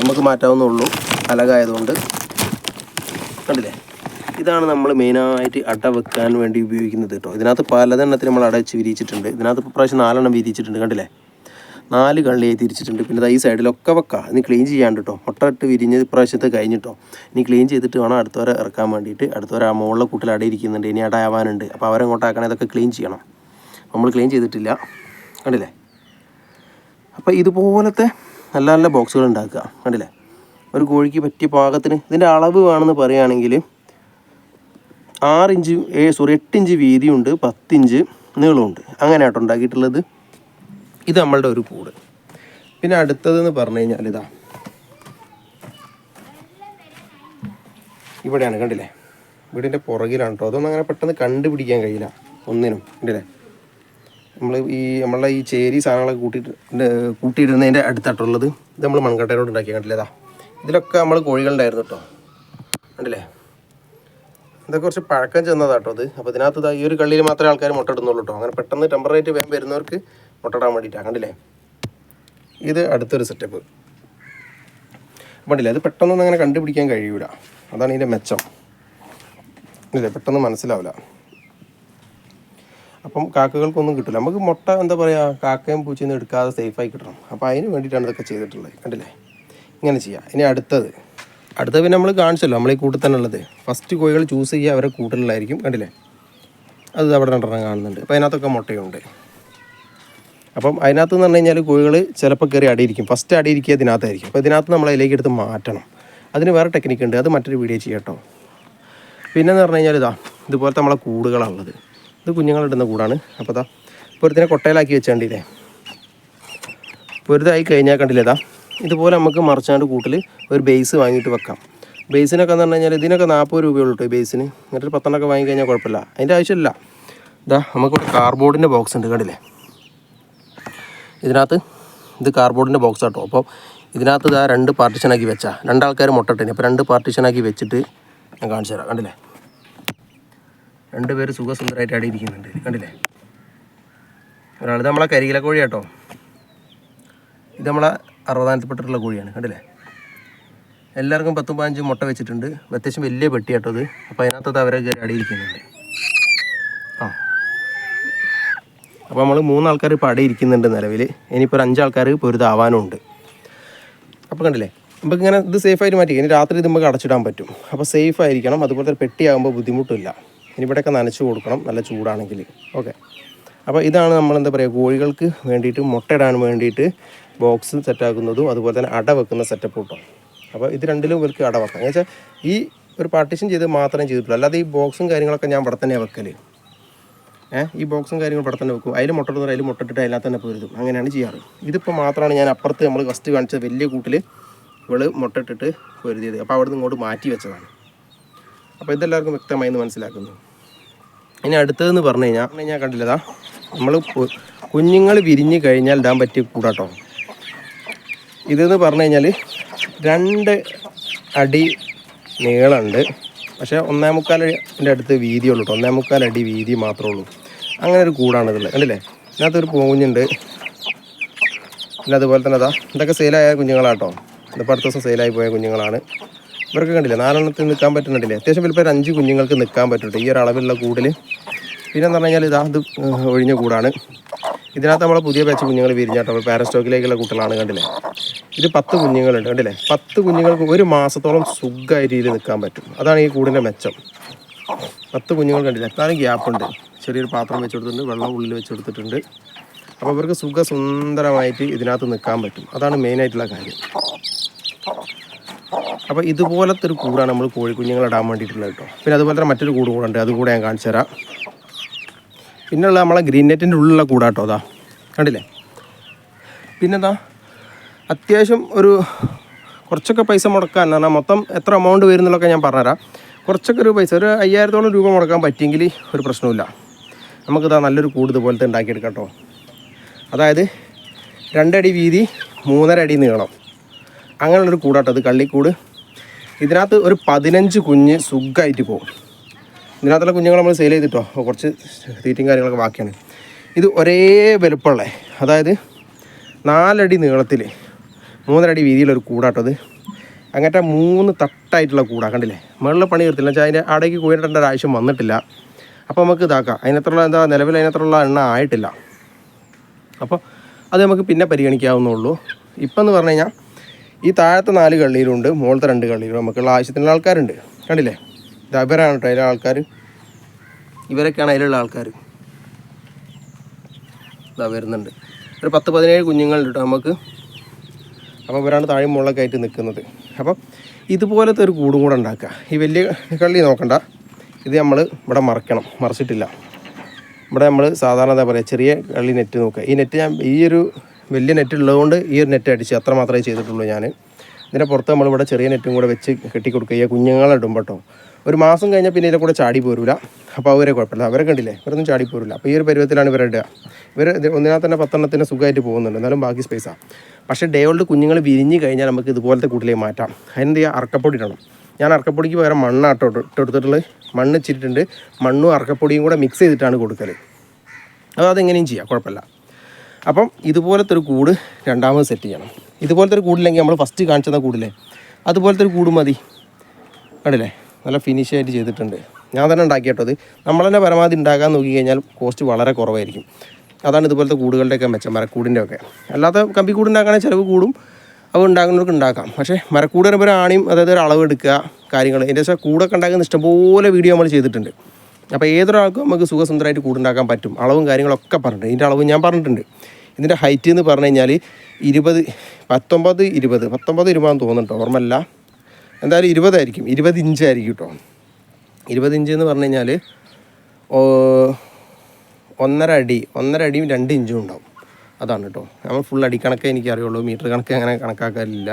നമുക്ക് മാറ്റാവുന്നേ ഉള്ളൂ. അലകായതുകൊണ്ട്. കണ്ടില്ലേ? ഇതാണ് നമ്മൾ മെയിനായിട്ട് അട വെക്കാൻ വേണ്ടി ഉപയോഗിക്കുന്നത് കേട്ടോ. ഇതിനകത്ത് പലതെണ്ണത്തിൽ നമ്മൾ അട വെച്ച് വിരിച്ചിട്ടുണ്ട് ഇതിനകത്ത് പ്രാവശ്യം നാലെണ്ണം വിരിച്ചിട്ടുണ്ട് കണ്ടില്ലേ? നാല് കള്ളിയായി തിരിച്ചിട്ടുണ്ട്. പിന്നെ ഈ സൈഡിലൊക്കെ വെക്കാം. ഇനി ക്ലീൻ ചെയ്യാണ്ട് കേട്ടോ. മുട്ട ഇട്ട് വിരിഞ്ഞ് ഇപ്രാവശ്യത്തെ കഴിഞ്ഞിട്ടോ ഇനി ക്ലീൻ ചെയ്തിട്ട് വേണം അടുത്തവരെ ഇറക്കാൻ വേണ്ടിയിട്ട്. അടുത്തവരെ ആ മുകളിലെ കൂട്ടിൽ അട ഇരിക്കുന്നുണ്ട്. ഇനി അട ആവാനുണ്ട്. അപ്പോൾ അവരെങ്ങോട്ടാക്കണം ഇതൊക്കെ ക്ലീൻ ചെയ്യണം. നമ്മൾ ക്ലീൻ ചെയ്തിട്ടില്ല. കണ്ടില്ലേ? അപ്പോൾ ഇതുപോലത്തെ നല്ല നല്ല ബോക്സുകൾ ഉണ്ടാക്കുക. കണ്ടില്ലേ? ഒരു കോഴിക്ക് പറ്റിയ പാകത്തിന് ഇതിന്റെ അളവ് വേണമെന്ന് പറയുകയാണെങ്കിൽ ആറ് ഇഞ്ച് സോറി എട്ട് ഇഞ്ച് വീതിയുണ്ട് പത്തിഞ്ച് നീളമുണ്ട്. അങ്ങനെ ആട്ടോ ഉണ്ടാക്കിയിട്ടുള്ളത്. ഇത് നമ്മളുടെ ഒരു കൂട്. പിന്നെ അടുത്തതെന്ന് പറഞ്ഞു കഴിഞ്ഞാൽ ഇതാ. ഇവിടെയാണ് കണ്ടില്ലേ? വീടിന്റെ പുറകിലാണ് കേട്ടോ അതൊന്നും അങ്ങനെ പെട്ടെന്ന് കണ്ടുപിടിക്കാൻ കഴിയില്ല ഒന്നിനും. കണ്ടില്ലേ? നമ്മൾ ഈ നമ്മളെ ഈ ചേരി സാധനങ്ങളൊക്കെ കൂട്ടിയിട്ട് കൂട്ടിയിടുന്നതിന്റെ അടുത്തായിട്ടുള്ളത് ഇത് നമ്മൾ മൺകട്ടയിലോട്ട് ഉണ്ടാക്കിയ കണ്ടില്ലേ? ഇതാ. ഇതിലൊക്കെ നമ്മൾ കോഴികളുണ്ടായിരുന്നു കേട്ടോ കണ്ടില്ലേ? ഇതൊക്കെ കുറച്ച് പഴക്കം ചെന്നതാട്ടോ അത്. അപ്പോൾ ഇതിനകത്ത് ഇതാ ഈ ഒരു കള്ളിയിൽ മാത്രമേ ആൾക്കാർ മുട്ട ഇടുന്നുള്ളൂ കേട്ടോ അങ്ങനെ പെട്ടെന്ന് ടെമ്പറേറ്റ് വേഗം വരുന്നവർക്ക് മുട്ട ഇടാൻ വേണ്ടിയിട്ടാണ് കണ്ടില്ലേ? ഇത് അടുത്തൊരു സെറ്റപ്പ് കണ്ടില്ലേ? അത് പെട്ടെന്നൊന്നും അങ്ങനെ കണ്ടുപിടിക്കാൻ കഴിയൂല. അതാണ് ഇതിന്റെ മെച്ചം. ഇല്ലേ? പെട്ടെന്ന് മനസ്സിലാവില്ല അപ്പം കാക്കകൾക്കൊന്നും കിട്ടില്ല നമുക്ക് മുട്ട എന്താ പറയുക കാക്കയും പൂച്ചയും എടുക്കാതെ സേഫായി കിട്ടണം. അപ്പോൾ അതിന് വേണ്ടിയിട്ടാണ് ഇതൊക്കെ ചെയ്തിട്ടുള്ളത്. കണ്ടില്ലേ? ഇങ്ങനെ ചെയ്യാം. ഇനി അടുത്തത്. അടുത്തത് പിന്നെ നമ്മൾ കാണിച്ചല്ലോ നമ്മൾ ഈ കൂട്ടിൽ തന്നെ ഉള്ളത് ഫസ്റ്റ് കോഴികൾ ചൂസ് ചെയ്യുക അവരെ കൂട്ടിലുള്ളതായിരിക്കും കണ്ടില്ലേ? അത് അവിടെ രണ്ടെണ്ണം കാണുന്നുണ്ട്. അപ്പോൾ അതിനകത്തൊക്കെ മുട്ടയുണ്ട്. അപ്പം അതിനകത്ത് എന്ന് പറഞ്ഞു കഴിഞ്ഞാൽ കോഴികൾ ചിലപ്പോൾ കയറി അടിയിരിക്കും. ഫസ്റ്റ് അടിയിരിക്കുക ഇതിനകത്തായിരിക്കും. അപ്പോൾ ഇതിനകത്ത് നമ്മൾ അതിലേക്ക് എടുത്ത് മാറ്റണം. അതിന് വേറെ ടെക്നിക്ക് ഉണ്ട്. അത് മറ്റൊരു വീഡിയോ ചെയ്യട്ടോ പിന്നെ എന്ന് പറഞ്ഞു കഴിഞ്ഞാൽ ഇതാ ഇതുപോലത്തെ നമ്മളെ കൂടുകളാണുള്ളത് ഇത് കുഞ്ഞുങ്ങളിടുന്ന കൂടാണ്. അപ്പോൾ ഇതാ പൊരുത്തിനെ കൊട്ടയിലാക്കി വെച്ചാണ്ടില്ലേ? പൊരുത്തായി കഴിഞ്ഞാൽ കണ്ടില്ലേ ഇതാ? ഇതുപോലെ നമുക്ക് മറിച്ചാണ്ട് കൂട്ടിൽ ഒരു ബേസ് വാങ്ങിയിട്ട് വെക്കാം. ബേസിനൊക്കെ എന്ന് പറഞ്ഞു കഴിഞ്ഞാൽ ഇതിനൊക്കെ നാൽപ്പത് രൂപയുള്ളൂ കേട്ടോ ബേസിന് എന്നിട്ട് പത്തെണ്ണൊക്കെ വാങ്ങി കഴിഞ്ഞാൽ കുഴപ്പമില്ല. അതിന്റെ ആവശ്യമില്ല. ഇതാ നമുക്കിവിടെ കാർബോർഡിന്റെ ബോക്സ് ഉണ്ട് കണ്ടില്ലേ? ഇതിനകത്ത് ഇത് കാർബോർഡിന്റെ ബോക്സ് ആട്ടോ അപ്പോൾ ഇതിനകത്ത് ഇതാ രണ്ട് പാർട്ടീഷനാക്കി വെച്ചാൽ രണ്ടാൾക്കാർ മുട്ടട്ടിന്. അപ്പോൾ രണ്ട് പാർട്ടീഷനാക്കി വെച്ചിട്ട് ഞാൻ കാണിച്ചു തരാം. കണ്ടില്ലേ? രണ്ട് പേര് സുഖസുന്ദരമായിട്ട് അവിടെ ഇരിക്കുന്നുണ്ട്. കണ്ടില്ലേ? ഒരാൾ നമ്മളെ കരിയില കോഴി കേട്ടോ ഇത് നമ്മളെ അറുപതാനത്തിൽപ്പെട്ടിട്ടുള്ള കോഴിയാണ് കണ്ടില്ലേ? എല്ലാവർക്കും പത്തും പതിനഞ്ചും മുട്ട വെച്ചിട്ടുണ്ട്. അത്യാവശ്യം വലിയ പെട്ടി അപ്പോൾ അതിനകത്തത് അവരെ അടിയിരിക്കുന്നുണ്ട്. ആ. അപ്പോൾ നമ്മൾ മൂന്നാൾക്കാർ ഇപ്പോൾ അടിയിരിക്കുന്നുണ്ട് നിലവിൽ ഇനിയിപ്പോൾ ഒരു അഞ്ചാൾക്കാർ പൊരുതാവാനും ഉണ്ട് അപ്പോൾ കണ്ടില്ലേ? നമുക്ക് ഇങ്ങനെ ഇത് സേഫായിട്ട് മാറ്റി. ഇനി രാത്രി ഇത് നമുക്ക് അടച്ചിടാൻ പറ്റും. അപ്പോൾ സേഫ് ആയിരിക്കണം. അതുപോലെ തന്നെ പെട്ടിയാകുമ്പോൾ ബുദ്ധിമുട്ടില്ല. ഇനി ഇവിടെയൊക്കെ നനച്ചു കൊടുക്കണം. നല്ല ചൂടാണെങ്കിൽ ഓക്കെ. അപ്പോൾ ഇതാണ് നമ്മൾ എന്താ പറയുക കോഴികൾക്ക് വേണ്ടിയിട്ട് മുട്ടയിടാൻ വേണ്ടിയിട്ട് ബോക്സ് സെറ്റാക്കുന്നതും അതുപോലെ തന്നെ അട വെക്കുന്ന സെറ്റപ്പ് കിട്ടും അപ്പോൾ ഇത് രണ്ടിലും ഇവർക്ക് അട വെക്കാം. എന്ന് വെച്ചാൽ ഈ ഒരു പാർട്ടീഷൻ ചെയ്ത് മാത്രമേ ചെയ്തിട്ടുള്ളൂ. അല്ലാതെ ഈ ബോക്സും കാര്യങ്ങളൊക്കെ ഞാൻ ഇവിടെ തന്നെ വെക്കൽ ഏഹ് ഈ ബോക്സും കാര്യങ്ങളും ഇവിടെ തന്നെ വെക്കും. അതിൽ മുട്ട അതിൽ മുട്ടിട്ടിട്ട് അതിനകത്ത് തന്നെ പൊരുതും. അങ്ങനെയാണ് ചെയ്യാറ്. ഇതിപ്പോൾ മാത്രമാണ് ഞാൻ അപ്പുറത്ത് നമ്മൾ ഫസ്റ്റ് കാണിച്ച വലിയ കൂട്ടിൽ ഇവൾ മുട്ടിട്ടിട്ട് പൊരുതിയത്. അപ്പോൾ അവിടെ നിന്ന് ഇങ്ങോട്ട് മാറ്റി വെച്ചതാണ്. അപ്പോൾ ഇതെല്ലാവർക്കും വ്യക്തമായി മനസ്സിലാക്കുന്നു. ഇനി അടുത്തതെന്ന് പറഞ്ഞു കഴിഞ്ഞാൽ ഞാൻ കണ്ടില്ലതാ. നമ്മൾ കുഞ്ഞുങ്ങൾ വിരിഞ്ഞ് കഴിഞ്ഞാൽ ഇടാൻ പറ്റിയ കൂടാട്ടോ. ഇതെന്ന് പറഞ്ഞു കഴിഞ്ഞാൽ രണ്ട് അടി നീളമുണ്ട് പക്ഷേ ഒന്നേ മുക്കാലിന്റെ അടുത്ത് വീതിയുള്ളൂ കേട്ടോ ഒന്നേ മുക്കാൽ അടി വീതി മാത്രമേ ഉള്ളൂ. അങ്ങനെ ഒരു കൂടാണ് ഇതിൽ കണ്ടില്ലേ? ഇതിനകത്തൊരു പൂഞ്ഞുണ്ട്. പിന്നെ അതുപോലെ തന്നെ അതാ ഇതൊക്കെ സെയിലായ കുഞ്ഞുങ്ങളാട്ടോ. ഇതിപ്പോൾ അടുത്ത ദിവസം സെയിലായി പോയ കുഞ്ഞുങ്ങളാണ്. ഇവർക്ക് കണ്ടില്ലേ? നാലെണ്ണത്തിൽ നിൽക്കാൻ പറ്റുന്നുണ്ടില്ലേ? അത്യാവശ്യം വലിപ്പം ഒരു അഞ്ച് കുഞ്ഞുങ്ങൾക്ക് നിൽക്കാൻ പറ്റുന്നുണ്ട്. ഈ ഒരു അളവിലുള്ള കൂടിൽ പിന്നെ എന്ന് പറഞ്ഞു കഴിഞ്ഞാൽ ഇതാ ഇത് ഒഴിഞ്ഞ കൂടാണ്. ഇതിനകത്ത് നമ്മളെ പുതിയ ബാച്ച് കുഞ്ഞുങ്ങൾ വിരിഞ്ഞാട്ടോ. പാരസ്റ്റോക്കിലേക്കുള്ള കുട്ടികളാണ് കണ്ടില്ലേ? ഇത് പത്ത് കുഞ്ഞുങ്ങളുണ്ട് കണ്ടില്ലേ? പത്ത് കുഞ്ഞുങ്ങൾക്ക് ഒരു മാസത്തോളം സുഖമായ രീതിയിൽ നിൽക്കാൻ പറ്റും. അതാണ് ഈ കൂടിന്റെ മെച്ചം. പത്ത് കുഞ്ഞുങ്ങൾ കണ്ടില്ല? എത്താനും ഗ്യാപ്പുണ്ട് ചെറിയൊരു പാത്രം വെച്ച് കൊടുത്തിട്ടുണ്ട് വെള്ളം ഉള്ളിൽ വെച്ച് കൊടുത്തിട്ടുണ്ട് അപ്പോൾ ഇവർക്ക് സുഖസുന്ദരമായിട്ട് ഇതിനകത്ത് നിൽക്കാൻ പറ്റും. അതാണ് മെയിനായിട്ടുള്ള കാര്യം. അപ്പോൾ ഇതുപോലത്തെ ഒരു കൂടാണ് നമ്മൾ കോഴിക്കുഞ്ഞുങ്ങൾ ഇടാൻ വേണ്ടിയിട്ടുള്ളത് കേട്ടോ. പിന്നെ അതുപോലെ തന്നെ മറ്റൊരു കൂട് കൂടെ ഉണ്ട്. അതുകൂടെ ഞാൻ കാണിച്ചു തരാം. പിന്നെയുള്ള നമ്മളെ ഗ്രീൻ നെറ്റിന്റെ ഉള്ളിലുള്ള കൂടാട്ടോ അതാ. കണ്ടില്ലേ? പിന്നെന്താ? അത്യാവശ്യം ഒരു കുറച്ചൊക്കെ പൈസ മുടക്കാൻ പറഞ്ഞാൽ മൊത്തം എത്ര എമൗണ്ട് വരുന്നുള്ളൊക്കെ ഞാൻ പറഞ്ഞുതരാം. കുറച്ചൊക്കെ ഒരു പൈസ ഒരു അയ്യായിരത്തോളം രൂപ മുടക്കാൻ പറ്റിയെങ്കിൽ ഒരു പ്രശ്നമില്ല നമുക്കിതാ നല്ലൊരു കൂട് ഇതുപോലത്തെ ഉണ്ടാക്കിയെടുക്കാം കേട്ടോ അതായത് രണ്ടടി വീതി മൂന്നര അടി നീളം. അങ്ങനെയുള്ളൊരു കൂടാട്ടോ അത് കള്ളിക്കൂട്. ഇതിനകത്ത് ഒരു പതിനഞ്ച് കുഞ്ഞ് സുഖമായിട്ട് പോകും. ഇതിനകത്തുള്ള കുഞ്ഞുങ്ങൾ നമ്മൾ സെയിൽ ചെയ്തിട്ടോ? കുറച്ച് തീറ്റും കാര്യങ്ങളൊക്കെ ബാക്കിയാണ്. ഇത് ഒരേ വലുപ്പമുള്ള അതായത് നാലടി നീളത്തിൽ മൂന്നരടി വീതിയിലൊരു കൂടാട്ടത് അങ്ങനത്തെ മൂന്ന് തട്ടായിട്ടുള്ള കൂടാ കണ്ടില്ലേ? മുകളിൽ പണി തീർത്തില്ല. വെച്ചാൽ അതിന്റെ അടയ്ക്ക് കോയിടേണ്ട ഒരു ആവശ്യം വന്നിട്ടില്ല. അപ്പോൾ നമുക്ക് ഇതാക്കാം. അതിനത്രയുള്ള എന്താ നിലവിൽ അതിനത്രയുള്ള എണ്ണ ആയിട്ടില്ല. അപ്പോൾ അത് നമുക്ക് പിന്നെ പരിഗണിക്കാവുന്നുള്ളൂ ഇപ്പം എന്ന് പറഞ്ഞു കഴിഞ്ഞാൽ ഈ താഴത്തെ നാല് കള്ളിയിലുണ്ട് മുകളിലത്തെ രണ്ട് കള്ളിയിലും നമുക്കുള്ള ആവശ്യത്തിനുള്ള ആൾക്കാരുണ്ട്. കണ്ടില്ലേ? ഇത് ഇവരാണ് കേട്ടോ അതിലെ ആൾക്കാർ ഇവരൊക്കെയാണ് അതിലുള്ള ആൾക്കാർ ഇതാ വരുന്നുണ്ട്. ഒരു പത്ത് പതിനേഴ് കുഞ്ഞുങ്ങളുണ്ട് കേട്ടോ നമുക്ക്. അപ്പോൾ ഇവരാണ് താഴെ മുകളിലൊക്കെ ആയിട്ട് നിൽക്കുന്നത്. അപ്പം ഇതുപോലത്തെ ഒരു കൂടും കൂടെ ഉണ്ടാക്കുക. ഈ വലിയ കള്ളി നോക്കണ്ട. ഇത് നമ്മൾ ഇവിടെ മറക്കണം. മറച്ചിട്ടില്ല. ഇവിടെ നമ്മൾ സാധാരണ എന്താ പറയുക ചെറിയ കള്ളി നെറ്റ് നോക്കുക. ഈ നെറ്റ് ഞാൻ ഈ ഒരു വലിയ നെറ്റ് ഉള്ളതുകൊണ്ട് ഈ ഒരു നെറ്റ് അടിച്ച് അത്ര മാത്രമേ ചെയ്തിട്ടുള്ളൂ ഞാൻ ഇതിന്റെ പുറത്ത് നമ്മളിവിടെ ചെറിയ നെറ്റും കൂടെ വെച്ച് കെട്ടി കൊടുക്കുക. ഈ കുഞ്ഞുങ്ങളെ ഇടും കേട്ടോ. ഒരു മാസം കഴിഞ്ഞാൽ പിന്നെ ഇതിലൂടെ കൂടെ ചാടി പോരില്ല അപ്പോൾ അവരെ കുഴപ്പമില്ല. അവരെ കണ്ടില്ലേ? ഇവരൊന്നും ചാടി പോരില്ല അപ്പോൾ ഈ ഒരു പരുവത്തിലാണ് ഇവരുടെ ഇവർ ഒന്നിനകത്ത് തന്നെ പത്തെണ്ണത്തിന് സുഖമായിട്ട് പോകുന്നുണ്ട്. എന്നാലും ബാക്കി സ്പേസാണ് പക്ഷേ ഡേ ഓൾഡ് കുഞ്ഞുങ്ങൾ വിരിഞ്ഞ് കഴിഞ്ഞാൽ നമുക്ക് ഇതുപോലത്തെ കൂട്ടിലേക്ക് മാറ്റാം. അതിനെന്ത് ചെയ്യുക അറക്കപ്പൊടി ഇടണം. ഞാൻ അറക്കപ്പൊടിക്ക് പകരം മണ്ണാട്ടോ ഇട്ട് കൊടുത്തിട്ടുള്ളത് മണ്ണ് ഇച്ചിട്ടുണ്ട് മണ്ണും അറക്കപ്പൊടിയും കൂടെ മിക്സ് ചെയ്തിട്ടാണ് കൊടുക്കൽ അത് അതെങ്ങനെയും ചെയ്യാം. കുഴപ്പമില്ല. അപ്പം ഇതുപോലത്തെ ഒരു കൂട് രണ്ടാമത് സെറ്റ് ചെയ്യണം. ഇതുപോലത്തെ ഒരു കൂടില്ലെങ്കിൽ നമ്മൾ ഫസ്റ്റ് കാണിച്ചത കൂടില്ലേ? അതുപോലത്തെ ഒരു കൂട് മതി. കണ്ടില്ലേ? നല്ല ഫിനിഷ് ആയിട്ട് ചെയ്തിട്ടുണ്ട്. ഞാൻ തന്നെ ഉണ്ടാക്കിയിട്ടത്. നമ്മൾ തന്നെ പരമാവധി ഉണ്ടാക്കാൻ നോക്കി കഴിഞ്ഞാൽ കോസ്റ്റ് വളരെ കുറവായിരിക്കും. അതാണ് ഇതുപോലത്തെ കൂടുകളുടെയൊക്കെ മെച്ചം മരക്കൂടിന്റെ ഒക്കെ അല്ലാത്ത കമ്പി കൂട് ചിലവ് കൂടും. അത് ഉണ്ടാക്കുന്നവർക്ക് ഉണ്ടാക്കാം. പക്ഷേ മരക്കൂട് വരുമ്പോൾ ഒരു ആണിയും അതായത് ഒരു അളവ് എടുക്കുക കാര്യങ്ങൾ. എന്റെ വെച്ചാൽ കൂടൊക്കെ ഉണ്ടാക്കുന്ന ഇഷ്ടംപോലെ വീഡിയോ നമ്മൾ ചെയ്തിട്ടുണ്ട്. അപ്പോൾ ഏതൊരാൾക്കും നമുക്ക് സുഖസുന്ദരമായിട്ട് കൂടുണ്ടാക്കാൻ പറ്റും. അളവും കാര്യങ്ങളൊക്കെ പറഞ്ഞിട്ടുണ്ട്. ഇതിന്റെ അളവ് ഞാൻ പറഞ്ഞിട്ടുണ്ട്. ഇതിന്റെ ഹൈറ്റ് എന്ന് പറഞ്ഞു കഴിഞ്ഞാൽ ഇരുപത് പത്തൊമ്പത് ഇരുപത്. പത്തൊമ്പത് ഇരുപതെന്ന് തോന്നുന്നുണ്ടോ ഓർമ്മല്ല എന്തായാലും ഇരുപതായിരിക്കും ഇരുപത് ഇഞ്ച് ആയിരിക്കും കേട്ടോ. ഇരുപത് ഇഞ്ച് എന്ന് പറഞ്ഞു കഴിഞ്ഞാൽ ഒന്നര അടി ഒന്നര അടിയും രണ്ട് ഇഞ്ചും ഉണ്ടാവും. അതാണ് കേട്ടോ നമ്മൾ ഫുൾ അടി എനിക്കറിയുള്ളൂ മീറ്റർ കണക്ക് അങ്ങനെ കണക്കാക്കാറില്ല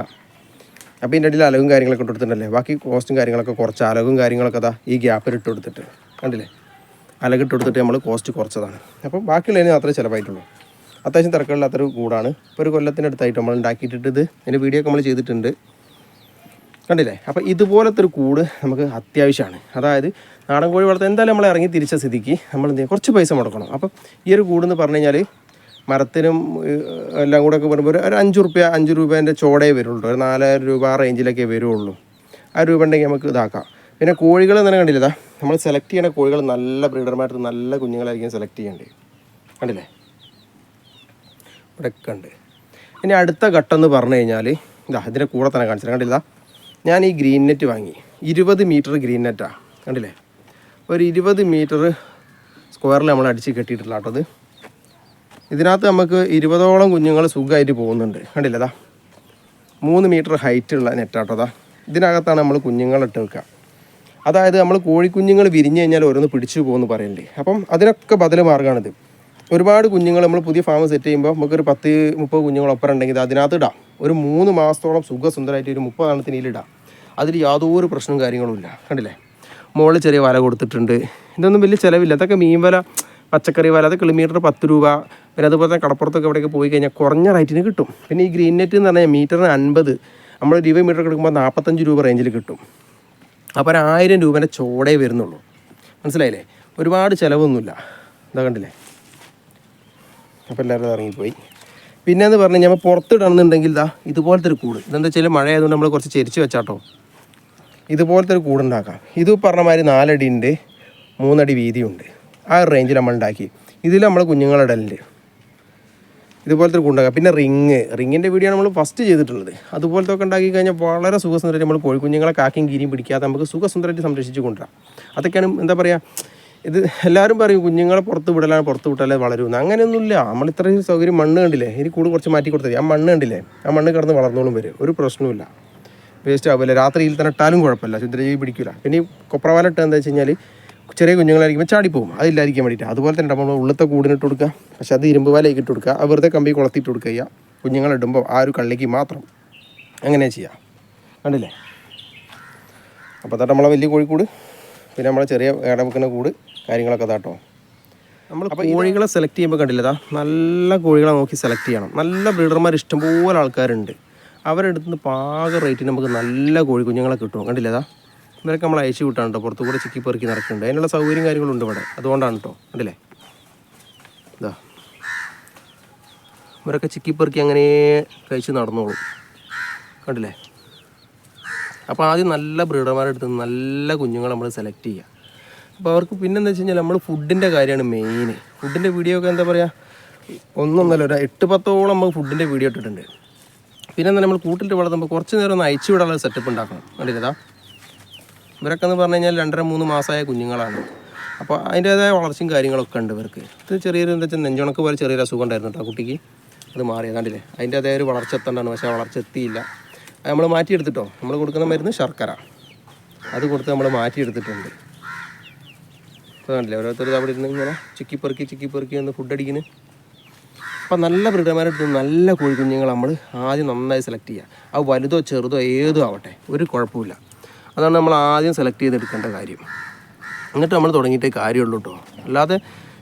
അപ്പോൾ ഇതിന്റെ ഇടയിൽ അലവും കാര്യങ്ങളൊക്കെ ഇട്ട് കൊടുത്തിട്ടുണ്ടല്ലേ? ബാക്കി കോസ്റ്റും കാര്യങ്ങളൊക്കെ കുറച്ച് അലവും കാര്യങ്ങളൊക്കെ അതാ ഈ ഗ്യാപ്പിൽ ഇട്ട് കൊടുത്തിട്ട്. കണ്ടില്ലേ? അലകിട്ട് കൊടുത്തിട്ട് നമ്മൾ കോസ്റ്റ് കുറച്ചതാണ്. അപ്പോൾ ബാക്കിയുള്ളതിന് മാത്രമേ ചിലവായിട്ടുള്ളൂ. അത്യാവശ്യം തിരക്കുകളില്ലാത്തൊരു കൂടാണ്. ഇപ്പോൾ ഒരു കൊല്ലത്തിനടുത്തായിട്ട് നമ്മൾ ഉണ്ടാക്കിയിട്ടിട്ട് ഇത് അതിന്റെ വീഡിയോ ഒക്കെ നമ്മൾ ചെയ്തിട്ടുണ്ട്. കണ്ടില്ലേ? അപ്പോൾ ഇതുപോലത്തെ ഒരു കൂട് നമുക്ക് അത്യാവശ്യമാണ്. അതായത് നാടൻ കോഴി വളർത്താൻ എന്തായാലും നമ്മൾ ഇറങ്ങി തിരിച്ച സ്ഥിതിക്ക് നമ്മൾ എന്ത് ചെയ്യുക കുറച്ച് പൈസ മുടക്കണം. അപ്പം ഈ ഒരു കൂടെന്ന് പറഞ്ഞു കഴിഞ്ഞാൽ മരത്തിനും എല്ലാം കൂടെ ഒക്കെ പറയുമ്പോൾ ഒരു അഞ്ച് റുപ്യ അഞ്ച് രൂപേന്റെ ചോടേ വരുള്ളൂ. ഒരു നാലായിരം രൂപ ആ റേഞ്ചിലൊക്കെ വരുള്ളൂ. ആ രൂപ ഉണ്ടെങ്കിൽ നമുക്ക് ഇതാക്കാം. പിന്നെ കോഴികൾ തന്നെ കണ്ടില്ല നമ്മൾ സെലക്ട് ചെയ്യണ കോഴികൾ നല്ല ബ്രീഡർമാർക്ക് നല്ല കുഞ്ഞുങ്ങളായിരിക്കും സെലക്ട് ചെയ്യേണ്ടത്. കണ്ടില്ലേ? ഇവിടെ ഒക്കെ ഉണ്ട് ഇനി അടുത്ത ഘട്ടം എന്ന് പറഞ്ഞു കഴിഞ്ഞാൽ ഇതാ ഇതിന്റെ കൂടെ തന്നെ കാണിച്ചത് കണ്ടില്ല ഞാൻ ഈ ഗ്രീൻ നെറ്റ് വാങ്ങി. ഇരുപത് മീറ്റർ ഗ്രീൻ നെറ്റാണ് കണ്ടില്ലേ? ഒരു ഇരുപത് മീറ്റർ സ്ക്വയറിൽ നമ്മൾ അടിച്ച് കെട്ടിയിട്ടില്ല കേട്ടത് ഇതിനകത്ത് നമുക്ക് ഇരുപതോളം കുഞ്ഞുങ്ങൾ സുഖമായിട്ട് പോകുന്നുണ്ട്. കണ്ടില്ലതാ മൂന്ന് മീറ്റർ ഹൈറ്റുള്ള നെറ്റാട്ടതാ ഇതിനകത്താണ് നമ്മൾ കുഞ്ഞുങ്ങളിട്ട് വെക്കുക. അതായത് നമ്മൾ കോഴിക്കുഞ്ഞുങ്ങൾ വിരിഞ്ഞു കഴിഞ്ഞാൽ ഓരോന്ന് പിടിച്ചു പോകുമെന്ന് പറയണ്ടേ. അപ്പം അതിനൊക്കെ ബദൽ മാർഗമാണിത്. ഒരുപാട് കുഞ്ഞുങ്ങൾ നമ്മൾ പുതിയ ഫാം സെറ്റ് ചെയ്യുമ്പോൾ നമുക്കൊരു പത്ത് മുപ്പത് കുഞ്ഞുങ്ങൾ ഒപ്പം ഉണ്ടെങ്കിൽ അതിനകത്ത് ഇടാം. ഒരു മൂന്ന് മാസത്തോളം സുഖസുന്ദരമായിട്ട് ഒരു മുപ്പതെണ്ണത്തിന് ഇടാം. അതിൽ യാതൊരു പ്രശ്നവും കാര്യങ്ങളും ഇല്ല. കണ്ടില്ലേ? മുകളിൽ ചെറിയ വല കൊടുത്തിട്ടുണ്ട്. ഇതൊന്നും വലിയ ചിലവില്ല. അതൊക്കെ മീൻ വല പച്ചക്കറി വല അത് കിലോമീറ്റർ പത്ത് രൂപ. പിന്നെ അതുപോലെ തന്നെ കടപ്പുറത്തൊക്കെ എവിടെയൊക്കെ പോയി കഴിഞ്ഞാൽ കുറഞ്ഞ റേറ്റിന് കിട്ടും. പിന്നെ ഈ ഗ്രീൻ നെറ്റ് എന്ന് പറഞ്ഞാൽ മീറ്ററിന് അൻപത്. നമ്മൾ രൂപ മീറ്റർ എടുക്കുമ്പോൾ നാൽപ്പത്തഞ്ച് രൂപ റേഞ്ചിൽ കിട്ടും. അപ്പോൾ ഒരു ആയിരം രൂപേന്റെ ചോടേ വരുന്നുള്ളൂ. മനസ്സിലായില്ലേ? ഒരുപാട് ചിലവൊന്നുമില്ല. ഇതാ കണ്ടില്ലേ? അപ്പോൾ എല്ലാവരും ഇറങ്ങിപ്പോയി പിന്നെ എന്ന് പറഞ്ഞു കഴിഞ്ഞാൽ പുറത്തിടണമെന്നുണ്ടെങ്കിൽ ഇതാ ഇതുപോലത്തെ ഒരു കൂട്. ഇതെന്താ വെച്ചാൽ മഴ ആയതുകൊണ്ട് നമ്മൾ കുറച്ച് ചെരിച്ച് വെച്ചാട്ടോ. ഇതുപോലത്തെ ഒരു കൂടുണ്ടാക്കാം. ഇത് പറഞ്ഞ മാതിരി നാലടി ഉണ്ട് മൂന്നടി വീതിയുണ്ട്. ആ റേഞ്ചിൽ നമ്മൾ ഉണ്ടാക്കി ഇതിൽ നമ്മൾ കുഞ്ഞുങ്ങളിടലുണ്ട് ഇതുപോലത്തെ കൂടുണ്ടാക്കാം പിന്നെ റിങ്. റിങ്ങിന്റെ വീഡിയോ നമ്മൾ ഫസ്റ്റ് ചെയ്തിട്ടുള്ളത്. അതുപോലത്തെ ഒക്കെ ഉണ്ടാക്കി കഴിഞ്ഞാൽ വളരെ സുഖസുന്ദരമായിട്ട് നമ്മൾ കോഴിക്കുഞ്ഞുങ്ങളെ കാക്കയും കീരിയും പിടിക്കാതെ നമുക്ക് സുഖസുന്ദരമായിട്ട് സംരക്ഷിച്ച് കൊണ്ടുവരാം. അതൊക്കെയാണ് എന്താ പറയുക ഇത് എല്ലാവരും പറയും കുഞ്ഞുങ്ങളെ പുറത്ത് വിടലാണ് പുറത്ത് വിട്ടാലേ വളരുമെന്ന് അങ്ങനെയൊന്നുമില്ല. നമ്മൾ ഇത്രയും സൗകര്യം മണ്ണ് കണ്ടില്ലേ? ഇനി കൂട് കുറച്ച് മാറ്റി കൊടുത്തത് ആ മണ്ണ് കണ്ടില്ലേ? ആ മണ്ണ് കിടന്ന് വളർന്നോളും വരും. ഒരു പ്രശ്നവുമില്ല. വേസ്റ്റ് ആവില്ല രാത്രിയിൽ തന്നെ ഇട്ടാലും കുഴപ്പമില്ല. ശുദ്രജീവി പിടിക്കില്ല പിന്നെ ഈ കൊപ്രവാല ഇട്ട് എന്താ വെച്ച് കഴിഞ്ഞാൽ ചെറിയ കുഞ്ഞുങ്ങളായിരിക്കുമ്പോൾ ചാടിപ്പോകും അതില്ലായിരിക്കാൻ വേണ്ടിയിട്ട്. അതുപോലെ തന്നെ നമ്മൾ ഉള്ളത്തെ കൂടിനിട്ട് കൊടുക്കുക. പക്ഷെ അത് ഇരുമ്പ് വാലേക്ക് ഇട്ട് കൊടുക്കുക. അത് വെറുതെ കമ്പി കുളത്തിയിട്ട് കൊടുക്കുക ചെയ്യുക കുഞ്ഞുങ്ങളിടുമ്പോൾ ആ ഒരു കള്ളിക്ക് മാത്രം അങ്ങനെ ചെയ്യാം. കണ്ടില്ലേ? അപ്പോൾ തന്നെ നമ്മളെ വലിയ കോഴിക്കൂട്. പിന്നെ നമ്മളെ ചെറിയ ഏട വെക്കുന്ന കൂട്. കാര്യങ്ങളൊക്കെ താട്ടോ നമ്മൾ കോഴികളെ സെലക്ട് ചെയ്യുമ്പോൾ കണ്ടില്ലതാ നല്ല കോഴികളെ നോക്കി സെലക്ട് ചെയ്യണം. നല്ല ബ്രീഡർമാർ ഇഷ്ടംപോലെ ആൾക്കാരുണ്ട്. അവരുടെ അടുത്ത് നിന്ന് പാക റേറ്റിന് നമുക്ക് നല്ല കോഴി കുഞ്ഞുങ്ങളെ കിട്ടും. കണ്ടില്ലതാ ഇവരൊക്കെ നമ്മൾ അയച്ചു വിട്ടാണ് കേട്ടോ പുറത്തു കൂടെ ചിക്കി പെറുക്കി നടക്കുന്നുണ്ട്. അതിനുള്ള സൗകര്യം കാര്യങ്ങളുണ്ട് ഇവിടെ. അതുകൊണ്ടാണ് കേട്ടോ കണ്ടില്ലേ? ഇതാ. ഇവരൊക്കെ ചിക്കി പെറുക്കി അങ്ങനെ കഴിച്ച് നടന്നോളും. കണ്ടില്ലേ? അപ്പോൾ ആദ്യം നല്ല ബ്രീഡർമാരുടെ അടുത്ത് നല്ല കുഞ്ഞുങ്ങൾ നമ്മൾ സെലക്ട് ചെയ്യുക അപ്പോൾ അവർക്ക് പിന്നെന്താ വെച്ച് കഴിഞ്ഞാൽ നമ്മൾ ഫുഡിന്റെ കാര്യമാണ് മെയിൻ ഫുഡിന്റെ വീഡിയോ ഒക്കെ എന്താ പറയുക ഒന്നൊന്നല്ല ഒരു എട്ട് പത്തോളം നമ്മൾ ഫുഡിന്റെ വീഡിയോ ഇട്ടിട്ടുണ്ട്. പിന്നെ നമ്മൾ കൂട്ടിട്ട് വളർത്തുമ്പോൾ കുറച്ച് നേരം ഒന്ന് അയച്ചു വിടാനുള്ള സെറ്റപ്പ് ഉണ്ടാക്കണം. കണ്ടില്ലതാ ഇവരൊക്കെ എന്ന് പറഞ്ഞു കഴിഞ്ഞാൽ രണ്ടര മൂന്ന് മാസമായ കുഞ്ഞുങ്ങളാണ്. അപ്പോൾ അതിന്റേതായ വളർച്ചയും കാര്യങ്ങളൊക്കെ ഉണ്ട് ഇവർക്ക്. ഇത് ചെറിയൊരു എന്താ വെച്ചാൽ നെഞ്ചുണക്ക് പോലെ ചെറിയൊരു അസുഖം ഉണ്ടായിരുന്നു കേട്ടോ കുട്ടിക്ക്. അത് മാറിയത് കണ്ടില്ലേ? അതിന്റേതായ ഒരു വളർച്ച എത്തേണ്ടതാണ് പക്ഷേ വളർച്ച എത്തിയില്ല. അത് നമ്മൾ മാറ്റിയെടുത്തിട്ടോ? നമ്മൾ കൊടുക്കുന്ന മരുന്ന് ശർക്കര. അത് കൊടുത്ത് നമ്മൾ മാറ്റിയെടുത്തിട്ടുണ്ട്. ഇപ്പോൾ കണ്ടില്ലേ? ഓരോരുത്തർ അവിടെ ഇരുന്ന് ഇങ്ങനെ ചിക്കി പെറുക്കി ചിക്കി പെറുക്കി ഒന്ന് ഫുഡ് അടിക്കുന്നു. അപ്പം നല്ല ബ്രീഡർമാരുടെ നല്ല കോഴിക്കുഞ്ഞുങ്ങൾ നമ്മൾ ആദ്യം നന്നായി സെലക്ട് ചെയ്യുക അത് വലുതോ ചെറുതോ ഏതോ ആവട്ടെ ഒരു കുഴപ്പമില്ല അതാണ് നമ്മൾ ആദ്യം സെലക്ട് ചെയ്തെടുക്കേണ്ട കാര്യം. എന്നിട്ട് നമ്മൾ തുടങ്ങിയിട്ടേ കാര്യമുള്ളൂ കേട്ടോ അല്ലാതെ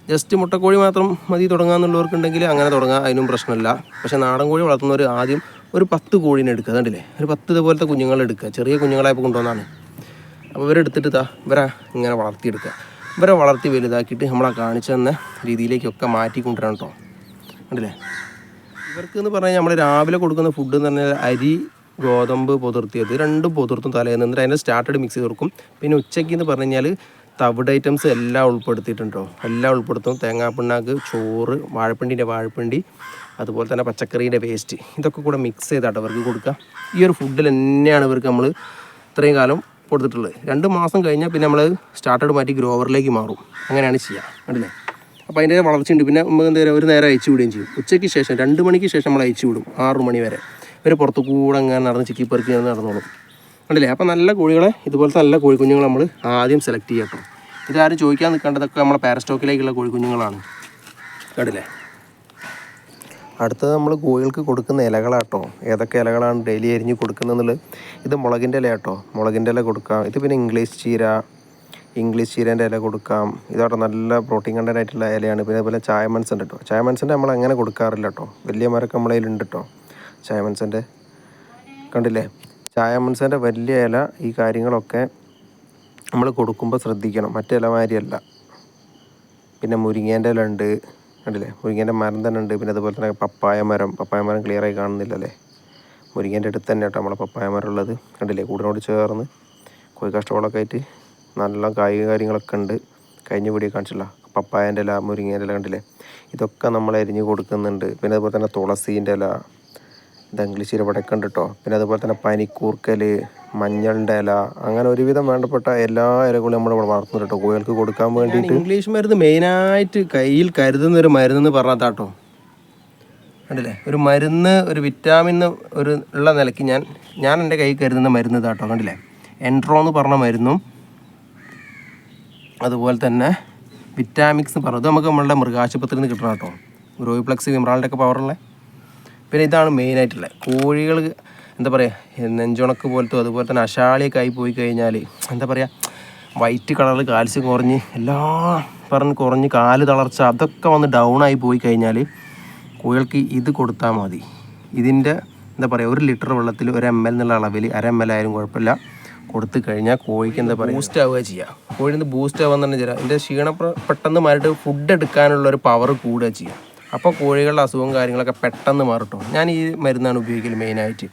ജസ്റ്റ് മുട്ടക്കോഴി മാത്രം മതി തുടങ്ങാമെന്നുള്ളവർക്കുണ്ടെങ്കിൽ അങ്ങനെ തുടങ്ങാം അതിനും പ്രശ്നമില്ല. പക്ഷേ നാടൻ കോഴി വളർത്തുന്നവർ ആദ്യം ഒരു പത്ത് കോഴീനെ എടുക്കുക കണ്ടില്ലേ? ഒരു പത്ത് ഇതുപോലത്തെ കുഞ്ഞുങ്ങളെ എടുക്കുക ചെറിയ കുഞ്ഞുങ്ങളായപ്പോൾ കൊണ്ടുവന്നാണ്. അപ്പോൾ ഇവരെടുത്തിട്ട് താ ഇവരെ ഇങ്ങനെ വളർത്തിയെടുക്കുക. ഇവരെ വളർത്തി വലുതാക്കിയിട്ട് നമ്മളെ കാണിച്ചു തന്ന രീതിയിലേക്കൊക്കെ മാറ്റി കേട്ടോ കണ്ടില്ലേ? ഇവർക്ക് എന്ന് പറഞ്ഞാൽ നമ്മൾ രാവിലെ കൊടുക്കുന്ന ഫുഡ് എന്ന് പറഞ്ഞാൽ അരി ഗോതമ്പ് പൊതിർത്തിയത് രണ്ടും പൊതിർത്തും തലേന്ന് എന്നിട്ട് അതിന്റെ സ്റ്റാർട്ടഡ് മിക്സ് കൊടുക്കും പിന്നെ ഉച്ചയ്ക്ക് എന്ന് പറഞ്ഞു കഴിഞ്ഞാൽ തവിട് ഐറ്റംസ് എല്ലാം ഉൾപ്പെടുത്തിയിട്ടുണ്ടോ? എല്ലാം ഉൾപ്പെടുത്തും. തേങ്ങാപ്പിണ്ണാക്ക് ചോറ് വാഴപ്പിണ്ടിന്റെ വാഴപ്പിണ്ടി അതുപോലെ തന്നെ പച്ചക്കറീന്റെ വേസ്റ്റ് ഇതൊക്കെ കൂടെ മിക്സ് ചെയ്താട്ടോ അവർക്ക് കൊടുക്കുക ഈ ഒരു ഫുഡിൽ തന്നെയാണ് ഇവർക്ക് നമ്മൾ ഇത്രയും കാലം കൊടുത്തിട്ടുള്ളത്. രണ്ട് മാസം കഴിഞ്ഞാൽ പിന്നെ നമ്മൾ സ്റ്റാർട്ടഡ് മാറ്റി ഗ്രോവറിലേക്ക് മാറും. അങ്ങനെയാണ് ചെയ്യുക കണ്ടില്ലേ? അപ്പോൾ അതിന്റെ വളർച്ചയുണ്ട് പിന്നെ നമുക്ക് എന്താ പറയുക ഒരു നേരം അയച്ചു വിടുകയും ചെയ്യും. ഉച്ചയ്ക്ക് ശേഷം രണ്ട് മണിക്ക് ശേഷം നമ്മൾ അയച്ചു വിടും. ആറ് മണി വരെ. ഇവർ പുറത്ത് കൂടെ അങ്ങനെ നടന്ന് ചിക്കി പെറുക്കി നടന്നോളും. ഉണ്ടല്ലേ അപ്പോൾ നല്ല കോഴികളെ ഇതുപോലത്തെ നല്ല കോഴിക്കുഞ്ഞുങ്ങൾ നമ്മൾ ആദ്യം സെലക്ട് ചെയ്യാം കേട്ടോ. ഇതാരും ചോദിക്കാൻ നിൽക്കേണ്ടതൊക്കെ നമ്മളെ പാരസ്റ്റോക്കിലേക്കുള്ള കോഴിക്കുഞ്ഞുങ്ങളാണ്. കണ്ടില്ലേ? അടുത്തത് നമ്മൾ കോഴികൾക്ക് കൊടുക്കുന്ന ഇലകളാട്ടോ ഏതൊക്കെ ഇലകളാണ് ഡെയിലി അരിഞ്ഞ് കൊടുക്കുന്നതെന്നുള്ളത്. ഇത് മുളകിന്റെ ഇല കേട്ടോ. മുളകിന്റെ ഇല കൊടുക്കാം. ഇത് പിന്നെ ഇംഗ്ലീഷ് ചീര ഇംഗ്ലീഷ് ചീരേന്റെ ഇല കൊടുക്കാം. ഇതോടെ നല്ല പ്രോട്ടീൻ കണ്ടന്റ് ആയിട്ടുള്ള ഇലയാണ്. പിന്നെ അതുപോലെ ചായമൻസ് ഉണ്ട് കേട്ടോ ചായമൻസിന്റെ നമ്മൾ അങ്ങനെ കൊടുക്കാറില്ല കേട്ടോ വലിയ മരൊക്കെ നമ്മളെ കയ്യിലുണ്ട് കേട്ടോ ചായമൻസിന്റെ കണ്ടില്ലേ? ചായമൻസിന്റെ വലിയ ഇല ഈ കാര്യങ്ങളൊക്കെ നമ്മൾ കൊടുക്കുമ്പോൾ ശ്രദ്ധിക്കണം. മറ്റേ ഇലമാരിയല്ല പിന്നെ മുരിങ്ങേന്റെ ഇല ഉണ്ട്. കണ്ടില്ലേ? മുരിങ്ങേന്റെ മരം തന്നെ ഉണ്ട്. പിന്നെ അതുപോലെ തന്നെ പപ്പായ മരം. പപ്പായ മരം ക്ലിയറായി കാണുന്നില്ലല്ലേ? മുരിങ്ങേന്റെ അടുത്ത് തന്നെ കേട്ടോ നമ്മളെ പപ്പായ മരം ഉള്ളത്. കണ്ടില്ലേ? കൂടിനോട് ചേർന്ന് കോഴി കഷ്ടപ്പാടൊക്കെ ആയിട്ട് നല്ല കായിക കാര്യങ്ങളൊക്കെ ഉണ്ട്. കഴിഞ്ഞ വീഡിയോ കാണിച്ചില്ല പപ്പായന്റെ ഇല മുരിങ്ങേന്റെ ഇല കണ്ടില്ലേ? ഇതൊക്കെ നമ്മൾ അരിഞ്ഞ് കൊടുക്കുന്നുണ്ട്. പിന്നെ അതുപോലെ തന്നെ തുളസീന്റെ ഇല ഇത് ഇംഗ്ലീഷ് ഇരപടക്കം ഉണ്ട് കേട്ടോ പിന്നെ അതുപോലെ തന്നെ പനിക്കൂർക്കൽ മഞ്ഞളിന്റെ ഇല അങ്ങനെ ഒരുവിധം വേണ്ടപ്പെട്ട എല്ലാ ഇലകളും നമ്മൾ ഇവിടെ വളർത്തുന്നുണ്ട് കേട്ടോ കോഴികൾക്ക് കൊടുക്കാൻ വേണ്ടിയിട്ട്. ഇംഗ്ലീഷ് മരുന്ന് മെയിനായിട്ട് കയ്യിൽ കരുതുന്ന ഒരു മരുന്നെന്ന് പറഞ്ഞാട്ടോ കണ്ടില്ലേ? ഒരു മരുന്ന് ഒരു വിറ്റാമിൻ ഒരു ഉള്ള നിലയ്ക്ക് ഞാൻ ഞാൻ എന്റെ കയ്യിൽ കരുതുന്ന മരുന്ന് ഇതാട്ടോ കണ്ടില്ലേ? എൻട്രോ എന്ന് പറഞ്ഞ മരുന്നും അതുപോലെ തന്നെ വിറ്റാമിക്സ് എന്ന് പറഞ്ഞത് നമുക്ക് നമ്മളുടെ മൃഗാശുപത്രിയിൽ നിന്ന് കിട്ടണം കേട്ടോ. ഗ്രോയിപ്ലക്സ് വിമ്രാളിന്റെ ഒക്കെ പവറുള്ള പിന്നെ ഇതാണ് മെയിനായിട്ടുള്ളത് കോഴികൾ എന്താ പറയുക നെഞ്ചുണക്ക് പോലത്തെ അതുപോലെ തന്നെ അശാളിയൊക്കെ ആയി പോയി കഴിഞ്ഞാൽ എന്താ പറയുക വൈറ്റ് കളറിൽ കാൽസ്യം കുറഞ്ഞ് എല്ലാ പറഞ്ഞ് കുറഞ്ഞ് കാൽ തളർച്ച അതൊക്കെ വന്ന് ഡൗൺ ആയി പോയി കഴിഞ്ഞാൽ കോഴികൾക്ക് ഇത് കൊടുത്താൽ മതി. ഇതിന്റെ എന്താ പറയുക ഒരു ലിറ്റർ വെള്ളത്തിൽ ഒരു എം എൽ എന്നുള്ള അളവിൽ അര എം എൽ ആയാലും കുഴപ്പമില്ല. കൊടുത്തു കഴിഞ്ഞാൽ കോഴിക്ക് എന്താ പറയുക? ബൂസ്റ്റ് ആവുക ചെയ്യുക കോഴി ബൂസ്റ്റ് ആവാന്ന് ചെയ്യാം. ഇതിന്റെ ക്ഷീണം പെട്ടെന്ന് മാറിയിട്ട് ഫുഡ് എടുക്കാനുള്ള ഒരു പവർ കൂടുക ചെയ്യുക അപ്പോൾ കോഴികളുടെ അസുഖവും കാര്യങ്ങളൊക്കെ പെട്ടെന്ന് മാറും കേട്ടോ ഞാൻ ഈ മരുന്നാണ് ഉപയോഗിക്കൽ മെയിനായിട്ട്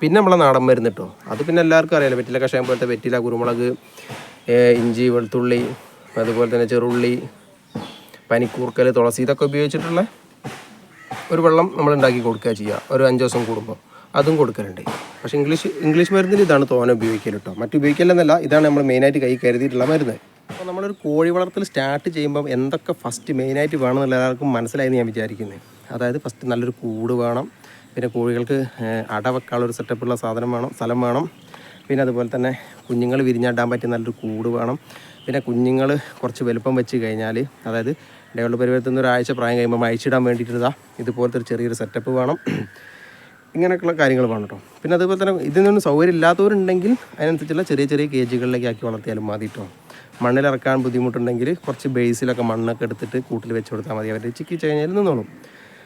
പിന്നെ നമ്മളെ നാടൻ മരുന്ന് കിട്ടും അത് പിന്നെ എല്ലാവർക്കും അറിയാലോ. വെറ്റില കഷായം പോലത്തെ വെറ്റില കുരുമുളക് ഇഞ്ചി വെളുത്തുള്ളി അതുപോലെ തന്നെ ചെറുള്ളി പനിക്കൂർക്കൽ തുളസി ഇതൊക്കെ ഉപയോഗിച്ചിട്ടുള്ള ഒരു വെള്ളം നമ്മൾ ഉണ്ടാക്കി കൊടുക്കുക ചെയ്യുക ഒരു അഞ്ച് ദിവസം കൂടുമ്പോൾ അതും കൊടുക്കലുണ്ട്. പക്ഷേ ഇംഗ്ലീഷ് ഇംഗ്ലീഷ് മരുന്നിൽ ഇതാണ് തോന ഉപയോഗിക്കൽ കേട്ടോ മറ്റു ഉപയോഗിക്കലെന്നല്ല ഇതാണ് നമ്മൾ മെയിനായിട്ട് കൈ കരുതിയിട്ടുള്ള മരുന്ന്. അപ്പോൾ നമ്മളൊരു കോഴി വളർത്തൽ സ്റ്റാർട്ട് ചെയ്യുമ്പോൾ എന്തൊക്കെ ഫസ്റ്റ് മെയിനായിട്ട് വേണമെന്നുള്ള എല്ലാവർക്കും മനസ്സിലായി എന്ന് ഞാൻ വിചാരിക്കുന്നത് അതായത് ഫസ്റ്റ് നല്ലൊരു കൂട് വേണം. പിന്നെ കോഴികൾക്ക് ഏഹ്, അട വെക്കാനുള്ളൊരു സെറ്റപ്പുള്ള സാധനം വേണം സ്ഥലം വേണം. പിന്നെ അതുപോലെ തന്നെ കുഞ്ഞുങ്ങൾ വിരിഞ്ഞാടാൻ പറ്റിയ നല്ലൊരു കൂട് വേണം. പിന്നെ കുഞ്ഞുങ്ങൾ കുറച്ച് വലുപ്പം വെച്ച് കഴിഞ്ഞാൽ അതായത് ഡെവലപ്പ് പരിവർത്തനം ഒരാഴ്ച പ്രായം കഴിയുമ്പോൾ അയച്ചിടാൻ വേണ്ടിയിട്ടുള്ളതാണ് ഇതുപോലത്തെ ഒരു ചെറിയൊരു സെറ്റപ്പ് വേണം. ഇങ്ങനെയൊക്കെയുള്ള കാര്യങ്ങൾ വേണം കേട്ടോ. പിന്നെ അതുപോലെ തന്നെ ഇതിനൊന്നും സൗകര്യം ഇല്ലാത്തവരുണ്ടെങ്കിൽ അതിനനുസരിച്ചുള്ള ചെറിയ ചെറിയ കേജുകളിലേക്ക് ആക്കി വളർത്തിയാലും മതി കേട്ടോ. മണ്ണിലിറക്കാൻ ബുദ്ധിമുട്ടുണ്ടെങ്കിൽ കുറച്ച് ബേസിലൊക്കെ മണ്ണൊക്കെ എടുത്തിട്ട് കൂട്ടിൽ വെച്ച് കൊടുത്താൽ മതി. അവർ ചിക്കി കഴിഞ്ഞാൽ നിന്നോളും.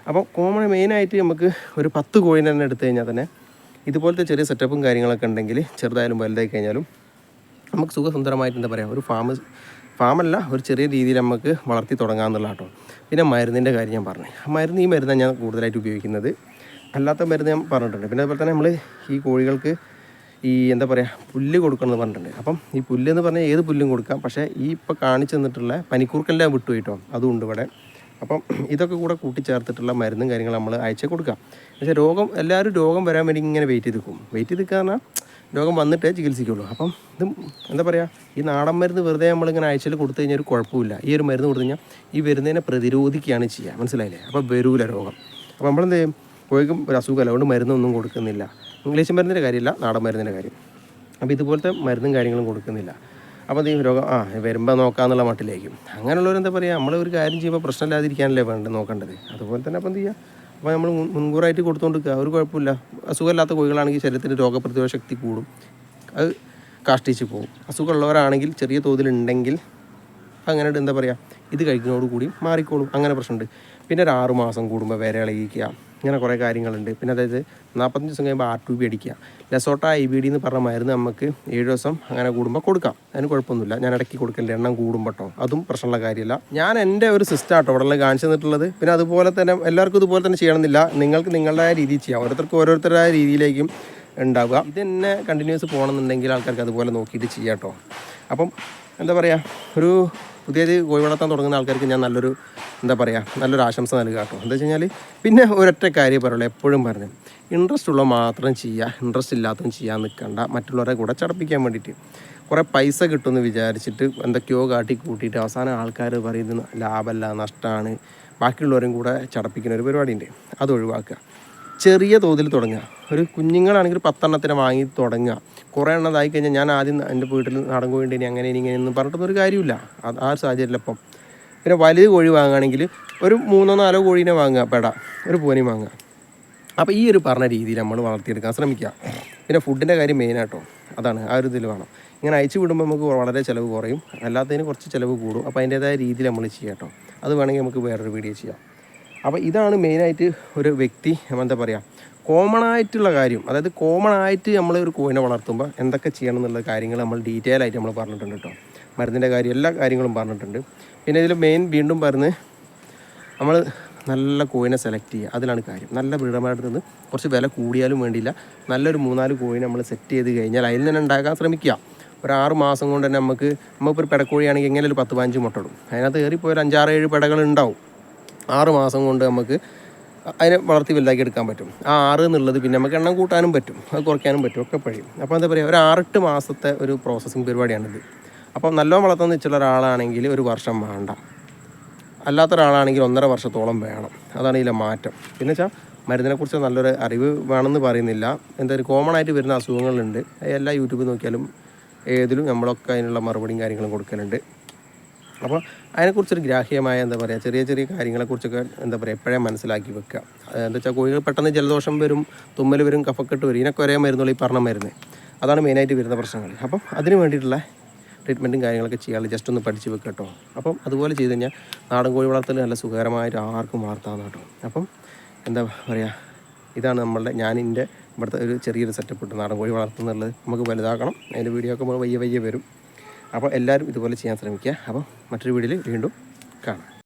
അപ്പോൾ കോമൺ മെയിനായിട്ട് നമുക്ക് ഒരു പത്ത് കോയിൻ തന്നെ എടുത്തു കഴിഞ്ഞാൽ തന്നെ ഇതുപോലത്തെ ചെറിയ സെറ്റപ്പും കാര്യങ്ങളൊക്കെ ഉണ്ടെങ്കിൽ ചെറുതായാലും വലുതായി കഴിഞ്ഞാലും നമുക്ക് സുഖസുന്ദരമായിട്ട് എന്താ പറയുക ഒരു ഫാം ഫാമല്ല ഒരു ചെറിയ രീതിയിൽ നമുക്ക് വളർത്തി തുടങ്ങാമെന്നുള്ള കേട്ടോ. പിന്നെ മരുന്നിന്റെ കാര്യം ഞാൻ പറഞ്ഞു. മരുന്ന് ഈ മരുന്നാണ് ഞാൻ കൂടുതലായിട്ട് ഉപയോഗിക്കുന്നത്. അല്ലാത്ത മരുന്ന് ഞാൻ പറഞ്ഞിട്ടുണ്ട്. പിന്നെ അതുപോലെ തന്നെ നമ്മൾ ഈ കോഴികൾക്ക് ഈ എന്താ പറയുക പുല്ല് കൊടുക്കണമെന്ന് പറഞ്ഞിട്ടുണ്ട്. അപ്പം ഈ പുല്ല് എന്ന് പറഞ്ഞാൽ ഏത് പുല്ലും കൊടുക്കാം? പക്ഷേ ഈ ഇപ്പോൾ കാണിച്ചു തന്നിട്ടുള്ള പനിക്കൂർക്കെല്ലാം വിട്ടു കിട്ടും. അതുകൊണ്ട് ഇവിടെ. അപ്പം ഇതൊക്കെ കൂടെ കൂട്ടിച്ചേർത്തിട്ടുള്ള മരുന്നും കാര്യങ്ങളും നമ്മൾ അയച്ചു കൊടുക്കാം. പക്ഷേ രോഗം എല്ലാവരും രോഗം വരാൻ വേണ്ടി ഇങ്ങനെ വെയിറ്റ് ചെയ്ത് നിൽക്കും. വെയിറ്റ് ചെയ്ത് നിൽക്കുക രോഗം വന്നിട്ടേ ചികിത്സിക്കുള്ളൂ. അപ്പം ഇത് എന്താ പറയുക ഈ നാടൻ മരുന്ന് വെറുതെ നമ്മളിങ്ങനെ ആഴ്ചയിൽ കൊടുത്തു കഴിഞ്ഞാൽ ഒരു കുഴപ്പമില്ല ഈ ഒരു മരുന്ന് കൊടുത്തു കഴിഞ്ഞാൽ ഈ വരുന്നതിനെ പ്രതിരോധിക്കുകയാണ് ചെയ്യുക മനസ്സിലായില്ലേ? അപ്പോൾ വരൂല രോഗം. അപ്പോൾ നമ്മളെന്ത് ചെയ്യും? കോഴിക്കും ഒരു അസുഖമല്ല. അതുകൊണ്ട് മരുന്നൊന്നും കൊടുക്കുന്നില്ല. ഇംഗ്ലീഷ് മരുന്നിന്റെ കാര്യമില്ല നാടൻ മരുന്നിന്റെ കാര്യം. അപ്പോൾ ഇതുപോലത്തെ മരുന്നും കാര്യങ്ങളും കൊടുക്കുന്നില്ല. അപ്പോൾ ഈ രോഗം ആ വരുമ്പോൾ നോക്കാമെന്നുള്ള മട്ടിലേക്കും അങ്ങനെയുള്ളവർ എന്താ പറയുക നമ്മൾ ഒരു കാര്യം ചെയ്യുമ്പോൾ പ്രശ്നമില്ലാതിരിക്കാനല്ലേ വേണ്ടത് നോക്കേണ്ടത്. അതുപോലെ തന്നെ അപ്പം എന്ത് ചെയ്യുക അപ്പോൾ നമ്മൾ മുൻകൂറായിട്ട് കൊടുത്തുകൊണ്ട് നിൽക്കുക ഒരു കുഴപ്പമില്ല. അസുഖമില്ലാത്ത കോഴികളാണെങ്കിൽ ശരീരത്തിന്റെ രോഗപ്രതിരോധ ശക്തി കൂടും. അത് കാഷ്ടിച്ച് പോകും. അസുഖമുള്ളവരാണെങ്കിൽ ചെറിയ തോതിലുണ്ടെങ്കിൽ അങ്ങനെ എന്താ പറയുക ഇത് കഴിക്കുന്നതോടുകൂടി മാറിക്കോളും. അങ്ങനെ പ്രശ്നമുണ്ട്. പിന്നെ ഒരു ആറുമാസം കൂടുമ്പോൾ വേറെ ഇളകിക്കുക ഇങ്ങനെ കുറേ കാര്യങ്ങളുണ്ട്. പിന്നെ അതായത് നാൽപ്പത്തഞ്ച് ദിവസം കഴിയുമ്പോൾ ആർ ടു ബി അടിക്കുക. ലെസോട്ട ഐ ബി ഡി എന്ന് പറഞ്ഞ മരുന്ന് നമുക്ക് ഏഴ് ദിവസം അങ്ങനെ കൂടുമ്പോൾ കൊടുക്കാം. അതിന് കുഴപ്പമൊന്നുമില്ല. ഞാൻ ഇടയ്ക്ക് കൊടുക്കേണ്ട എണ്ണം കൂടുമ്പോൾ കേട്ടോ. അതും പ്രശ്നമുള്ള കാര്യമല്ല. ഞാൻ എന്റെ ഒരു സിസ്റ്റം ആട്ടോ ഇവിടെ കാണിച്ചു തന്നിട്ടുള്ളത്. പിന്നെ അതുപോലെ തന്നെ എല്ലാവർക്കും ഇതുപോലെ തന്നെ ചെയ്യണമെന്നില്ല. നിങ്ങൾക്ക് നിങ്ങളുടേതായ രീതിയിൽ ചെയ്യാം. ഓരോരുത്തർക്ക് ഓരോരുത്തരുടെ രീതിയിലേക്കും ഉണ്ടാവുക. ഇത് തന്നെ കണ്ടിന്യൂസ് പോകണമെന്നുണ്ടെങ്കിൽ ആൾക്കാർക്ക് അതുപോലെ നോക്കിയിട്ട് ചെയ്യാം കേട്ടോ. അപ്പം എന്താ പറയുക ഒരു പുതിയത് കോഴി വളർത്താൻ തുടങ്ങുന്ന ആൾക്കാർക്ക് ഞാൻ നല്ലൊരു എന്താ പറയുക നല്ലൊരു ആശംസ നൽകുക കേട്ടോ. എന്താ വെച്ച് കഴിഞ്ഞാൽ പിന്നെ ഒരൊറ്റ കാര്യം പറയുള്ളൂ എപ്പോഴും പറഞ്ഞു. ഇൻട്രസ്റ്റ് ഉള്ള മാത്രം ചെയ്യുക ഇൻട്രസ്റ്റ് ഇല്ലാത്തതും ചെയ്യാൻ നിൽക്കണ്ട മറ്റുള്ളവരെ കൂടെ ചടപ്പിക്കാൻ വേണ്ടിയിട്ട്. കുറേ പൈസ കിട്ടുമെന്ന് വിചാരിച്ചിട്ട് എന്തൊക്കെയോ കാട്ടി കൂട്ടിയിട്ട് അവസാനം ആൾക്കാർ പറയുന്നത് ലാഭമല്ല നഷ്ടമാണ് ബാക്കിയുള്ളവരും കൂടെ ചടപ്പിക്കുന്ന ഒരു പരിപാടിയുണ്ട്. അത് ഒഴിവാക്കുക. ചെറിയ തോതിൽ തുടങ്ങുക. ഒരു കുഞ്ഞുങ്ങളാണെങ്കിൽ പത്തെണ്ണത്തിന് വാങ്ങി തുടങ്ങുക. കുറേ എണ്ണം ഇതായി കഴിഞ്ഞാൽ ഞാൻ ആദ്യം എന്റെ വീട്ടിൽ നടൻ ഇനി അങ്ങനെ ഇനി ഇങ്ങനെ ഒന്നും പറഞ്ഞിട്ടൊന്നും ഒരു കാര്യമില്ല. ആ ഒരു സാഹചര്യത്തിൽ ഇപ്പം പിന്നെ വലിയ കോഴി വാങ്ങുകയാണെങ്കിൽ ഒരു മൂന്നോ നാലോ കോഴീനെ വാങ്ങുക പെട. ഒരു പൂനെ വാങ്ങുക. അപ്പോൾ ഈ ഒരു പറഞ്ഞ രീതിയിൽ നമ്മൾ വളർത്തിയെടുക്കാൻ ശ്രമിക്കുക. പിന്നെ ഫുഡിന്റെ കാര്യം മെയിനാട്ടോ അതാണ് ആ ഒരു ഇതിൽ വേണം. ഇങ്ങനെ അയച്ചു വിടുമ്പോൾ നമുക്ക് വളരെ ചിലവ് കുറയും. അല്ലാത്തതിന് കുറച്ച് ചിലവ് കൂടും. അപ്പോൾ അതിന്റേതായ രീതിയിൽ നമ്മൾ ചെയ്യാം കേട്ടോ. അത് വേണമെങ്കിൽ നമുക്ക് വേറൊരു വീഡിയോ ചെയ്യാം. അപ്പോൾ ഇതാണ് മെയിനായിട്ട് ഒരു വ്യക്തി എന്താ പറയുക കോമൺ ആയിട്ടുള്ള കാര്യം. അതായത് കോമൺ ആയിട്ട് നമ്മൾ ഒരു കോയിനെ വളർത്തുമ്പോൾ എന്തൊക്കെ ചെയ്യണം എന്നുള്ള കാര്യങ്ങൾ നമ്മൾ ഡീറ്റെയിൽ ആയിട്ട് നമ്മൾ പറഞ്ഞിട്ടുണ്ട് കേട്ടോ. മരുന്നിന്റെ കാര്യം എല്ലാ കാര്യങ്ങളും പറഞ്ഞിട്ടുണ്ട്. പിന്നെ ഇതിൽ മെയിൻ വീണ്ടും പറഞ്ഞ് നമ്മൾ നല്ല കോയിനെ സെലക്ട് ചെയ്യുക. അതിലാണ് കാര്യം. നല്ല ബ്രീഡർമാരുടെ നിന്ന് കുറച്ച് വില കൂടിയാലും വേണ്ടിയില്ല. നല്ലൊരു മൂന്നാൽ കോയിനെ നമ്മൾ സെറ്റ് ചെയ്ത് കഴിഞ്ഞാൽ അതിൽ തന്നെ ഉണ്ടാക്കാൻ ശ്രമിക്കുക. ഒരു ആറ് മാസം കൊണ്ട് തന്നെ നമുക്ക് ഒരു പെടക്കോഴിയാണെങ്കിൽ എങ്ങനെ ഒരു പത്ത് പതിനഞ്ച് മുട്ടടും അതിനകത്ത് കയറിപ്പോയി ഒരു അഞ്ചാറ് ഏഴ് പെടകൾ ഉണ്ടാവും. ആറ് മാസം കൊണ്ട് നമുക്ക് അതിനെ വളർത്തി വലുതാക്കി എടുക്കാൻ പറ്റും. ആ ആറ് എന്നുള്ളത് പിന്നെ നമുക്ക് എണ്ണം കൂട്ടാനും പറ്റും അത് കുറയ്ക്കാനും പറ്റും ഒക്കെ കഴിയും അപ്പോൾ എന്താ പറയുക ഒരു ആറെട്ട് മാസത്തെ ഒരു പ്രോസസ്സിങ് പരിപാടിയാണിത്. അപ്പോൾ നല്ലോണം വളർത്തുന്ന വെച്ചുള്ള ഒരാളാണെങ്കിൽ ഒരു വർഷം വേണ്ട. അല്ലാത്ത ഒരാളാണെങ്കിൽ ഒന്നര വർഷത്തോളം വേണം. അതാണ് ഇതിലെ മാറ്റം. പിന്നെ വെച്ചാൽ മരുന്നിനെക്കുറിച്ച് നല്ലൊരു അറിവ് വേണമെന്ന് പറയുന്നില്ല. എന്തായാലും കോമൺ ആയിട്ട് വരുന്ന അസുഖങ്ങളുണ്ട്. എല്ലാ യൂട്യൂബിൽ നോക്കിയാലും ഏതിലും നമ്മളൊക്കെ അതിനുള്ള മറുപടിയും കാര്യങ്ങളും കൊടുക്കലുണ്ട്. അപ്പോൾ അതിനെക്കുറിച്ചൊരു ഗ്രാഹ്യമായ എന്താ പറയുക ചെറിയ ചെറിയ കാര്യങ്ങളെക്കുറിച്ചൊക്കെ എന്താ പറയുക എപ്പോഴേ മനസ്സിലാക്കി വെക്കുക? എന്താ വെച്ചാൽ കോഴികൾ പെട്ടെന്ന് ജലദോഷം വരും തുമ്മൽ വരും കഫക്കെട്ട് വരും ഇതിനൊക്കെ ഒരേ മരുന്നുള്ളൂ ഈ പറഞ്ഞ മരുന്ന്. അതാണ് മെയിനായിട്ട് വരുന്ന പ്രശ്നങ്ങൾ. അപ്പം അതിന് വേണ്ടിയിട്ടുള്ള ട്രീറ്റ്മെന്റും കാര്യങ്ങളൊക്കെ ചെയ്യാനുള്ള ജസ്റ്റ് ഒന്ന് പഠിച്ച് വെക്കുക കേട്ടോ. അപ്പം അതുപോലെ ചെയ്ത് കഴിഞ്ഞാൽ നാടൻ കോഴി വളർത്തൽ നല്ല സുഖകരമായിട്ട് ആർക്കും വളർത്താവുന്ന കേട്ടോ അപ്പം എന്താ പറയുക ഇതാണ് നമ്മളുടെ ഞാൻ എന്റെ ഇവിടുത്തെ ഒരു ചെറിയൊരു സെറ്റപ്പ് ഇട്ട്. നാടൻ കോഴി വളർത്തുന്നുള്ളത് നമുക്ക് വലുതാക്കണം. അതിന്റെ വീഡിയോ ഒക്കെ നമ്മൾ വയ്യ വയ്യ വരും. അപ്പോൾ എല്ലാവരും ഇതുപോലെ ചെയ്യാൻ ശ്രമിക്കുക. അപ്പോൾ മറ്റൊരു വീഡിയോയിൽ വീണ്ടും കാണാം.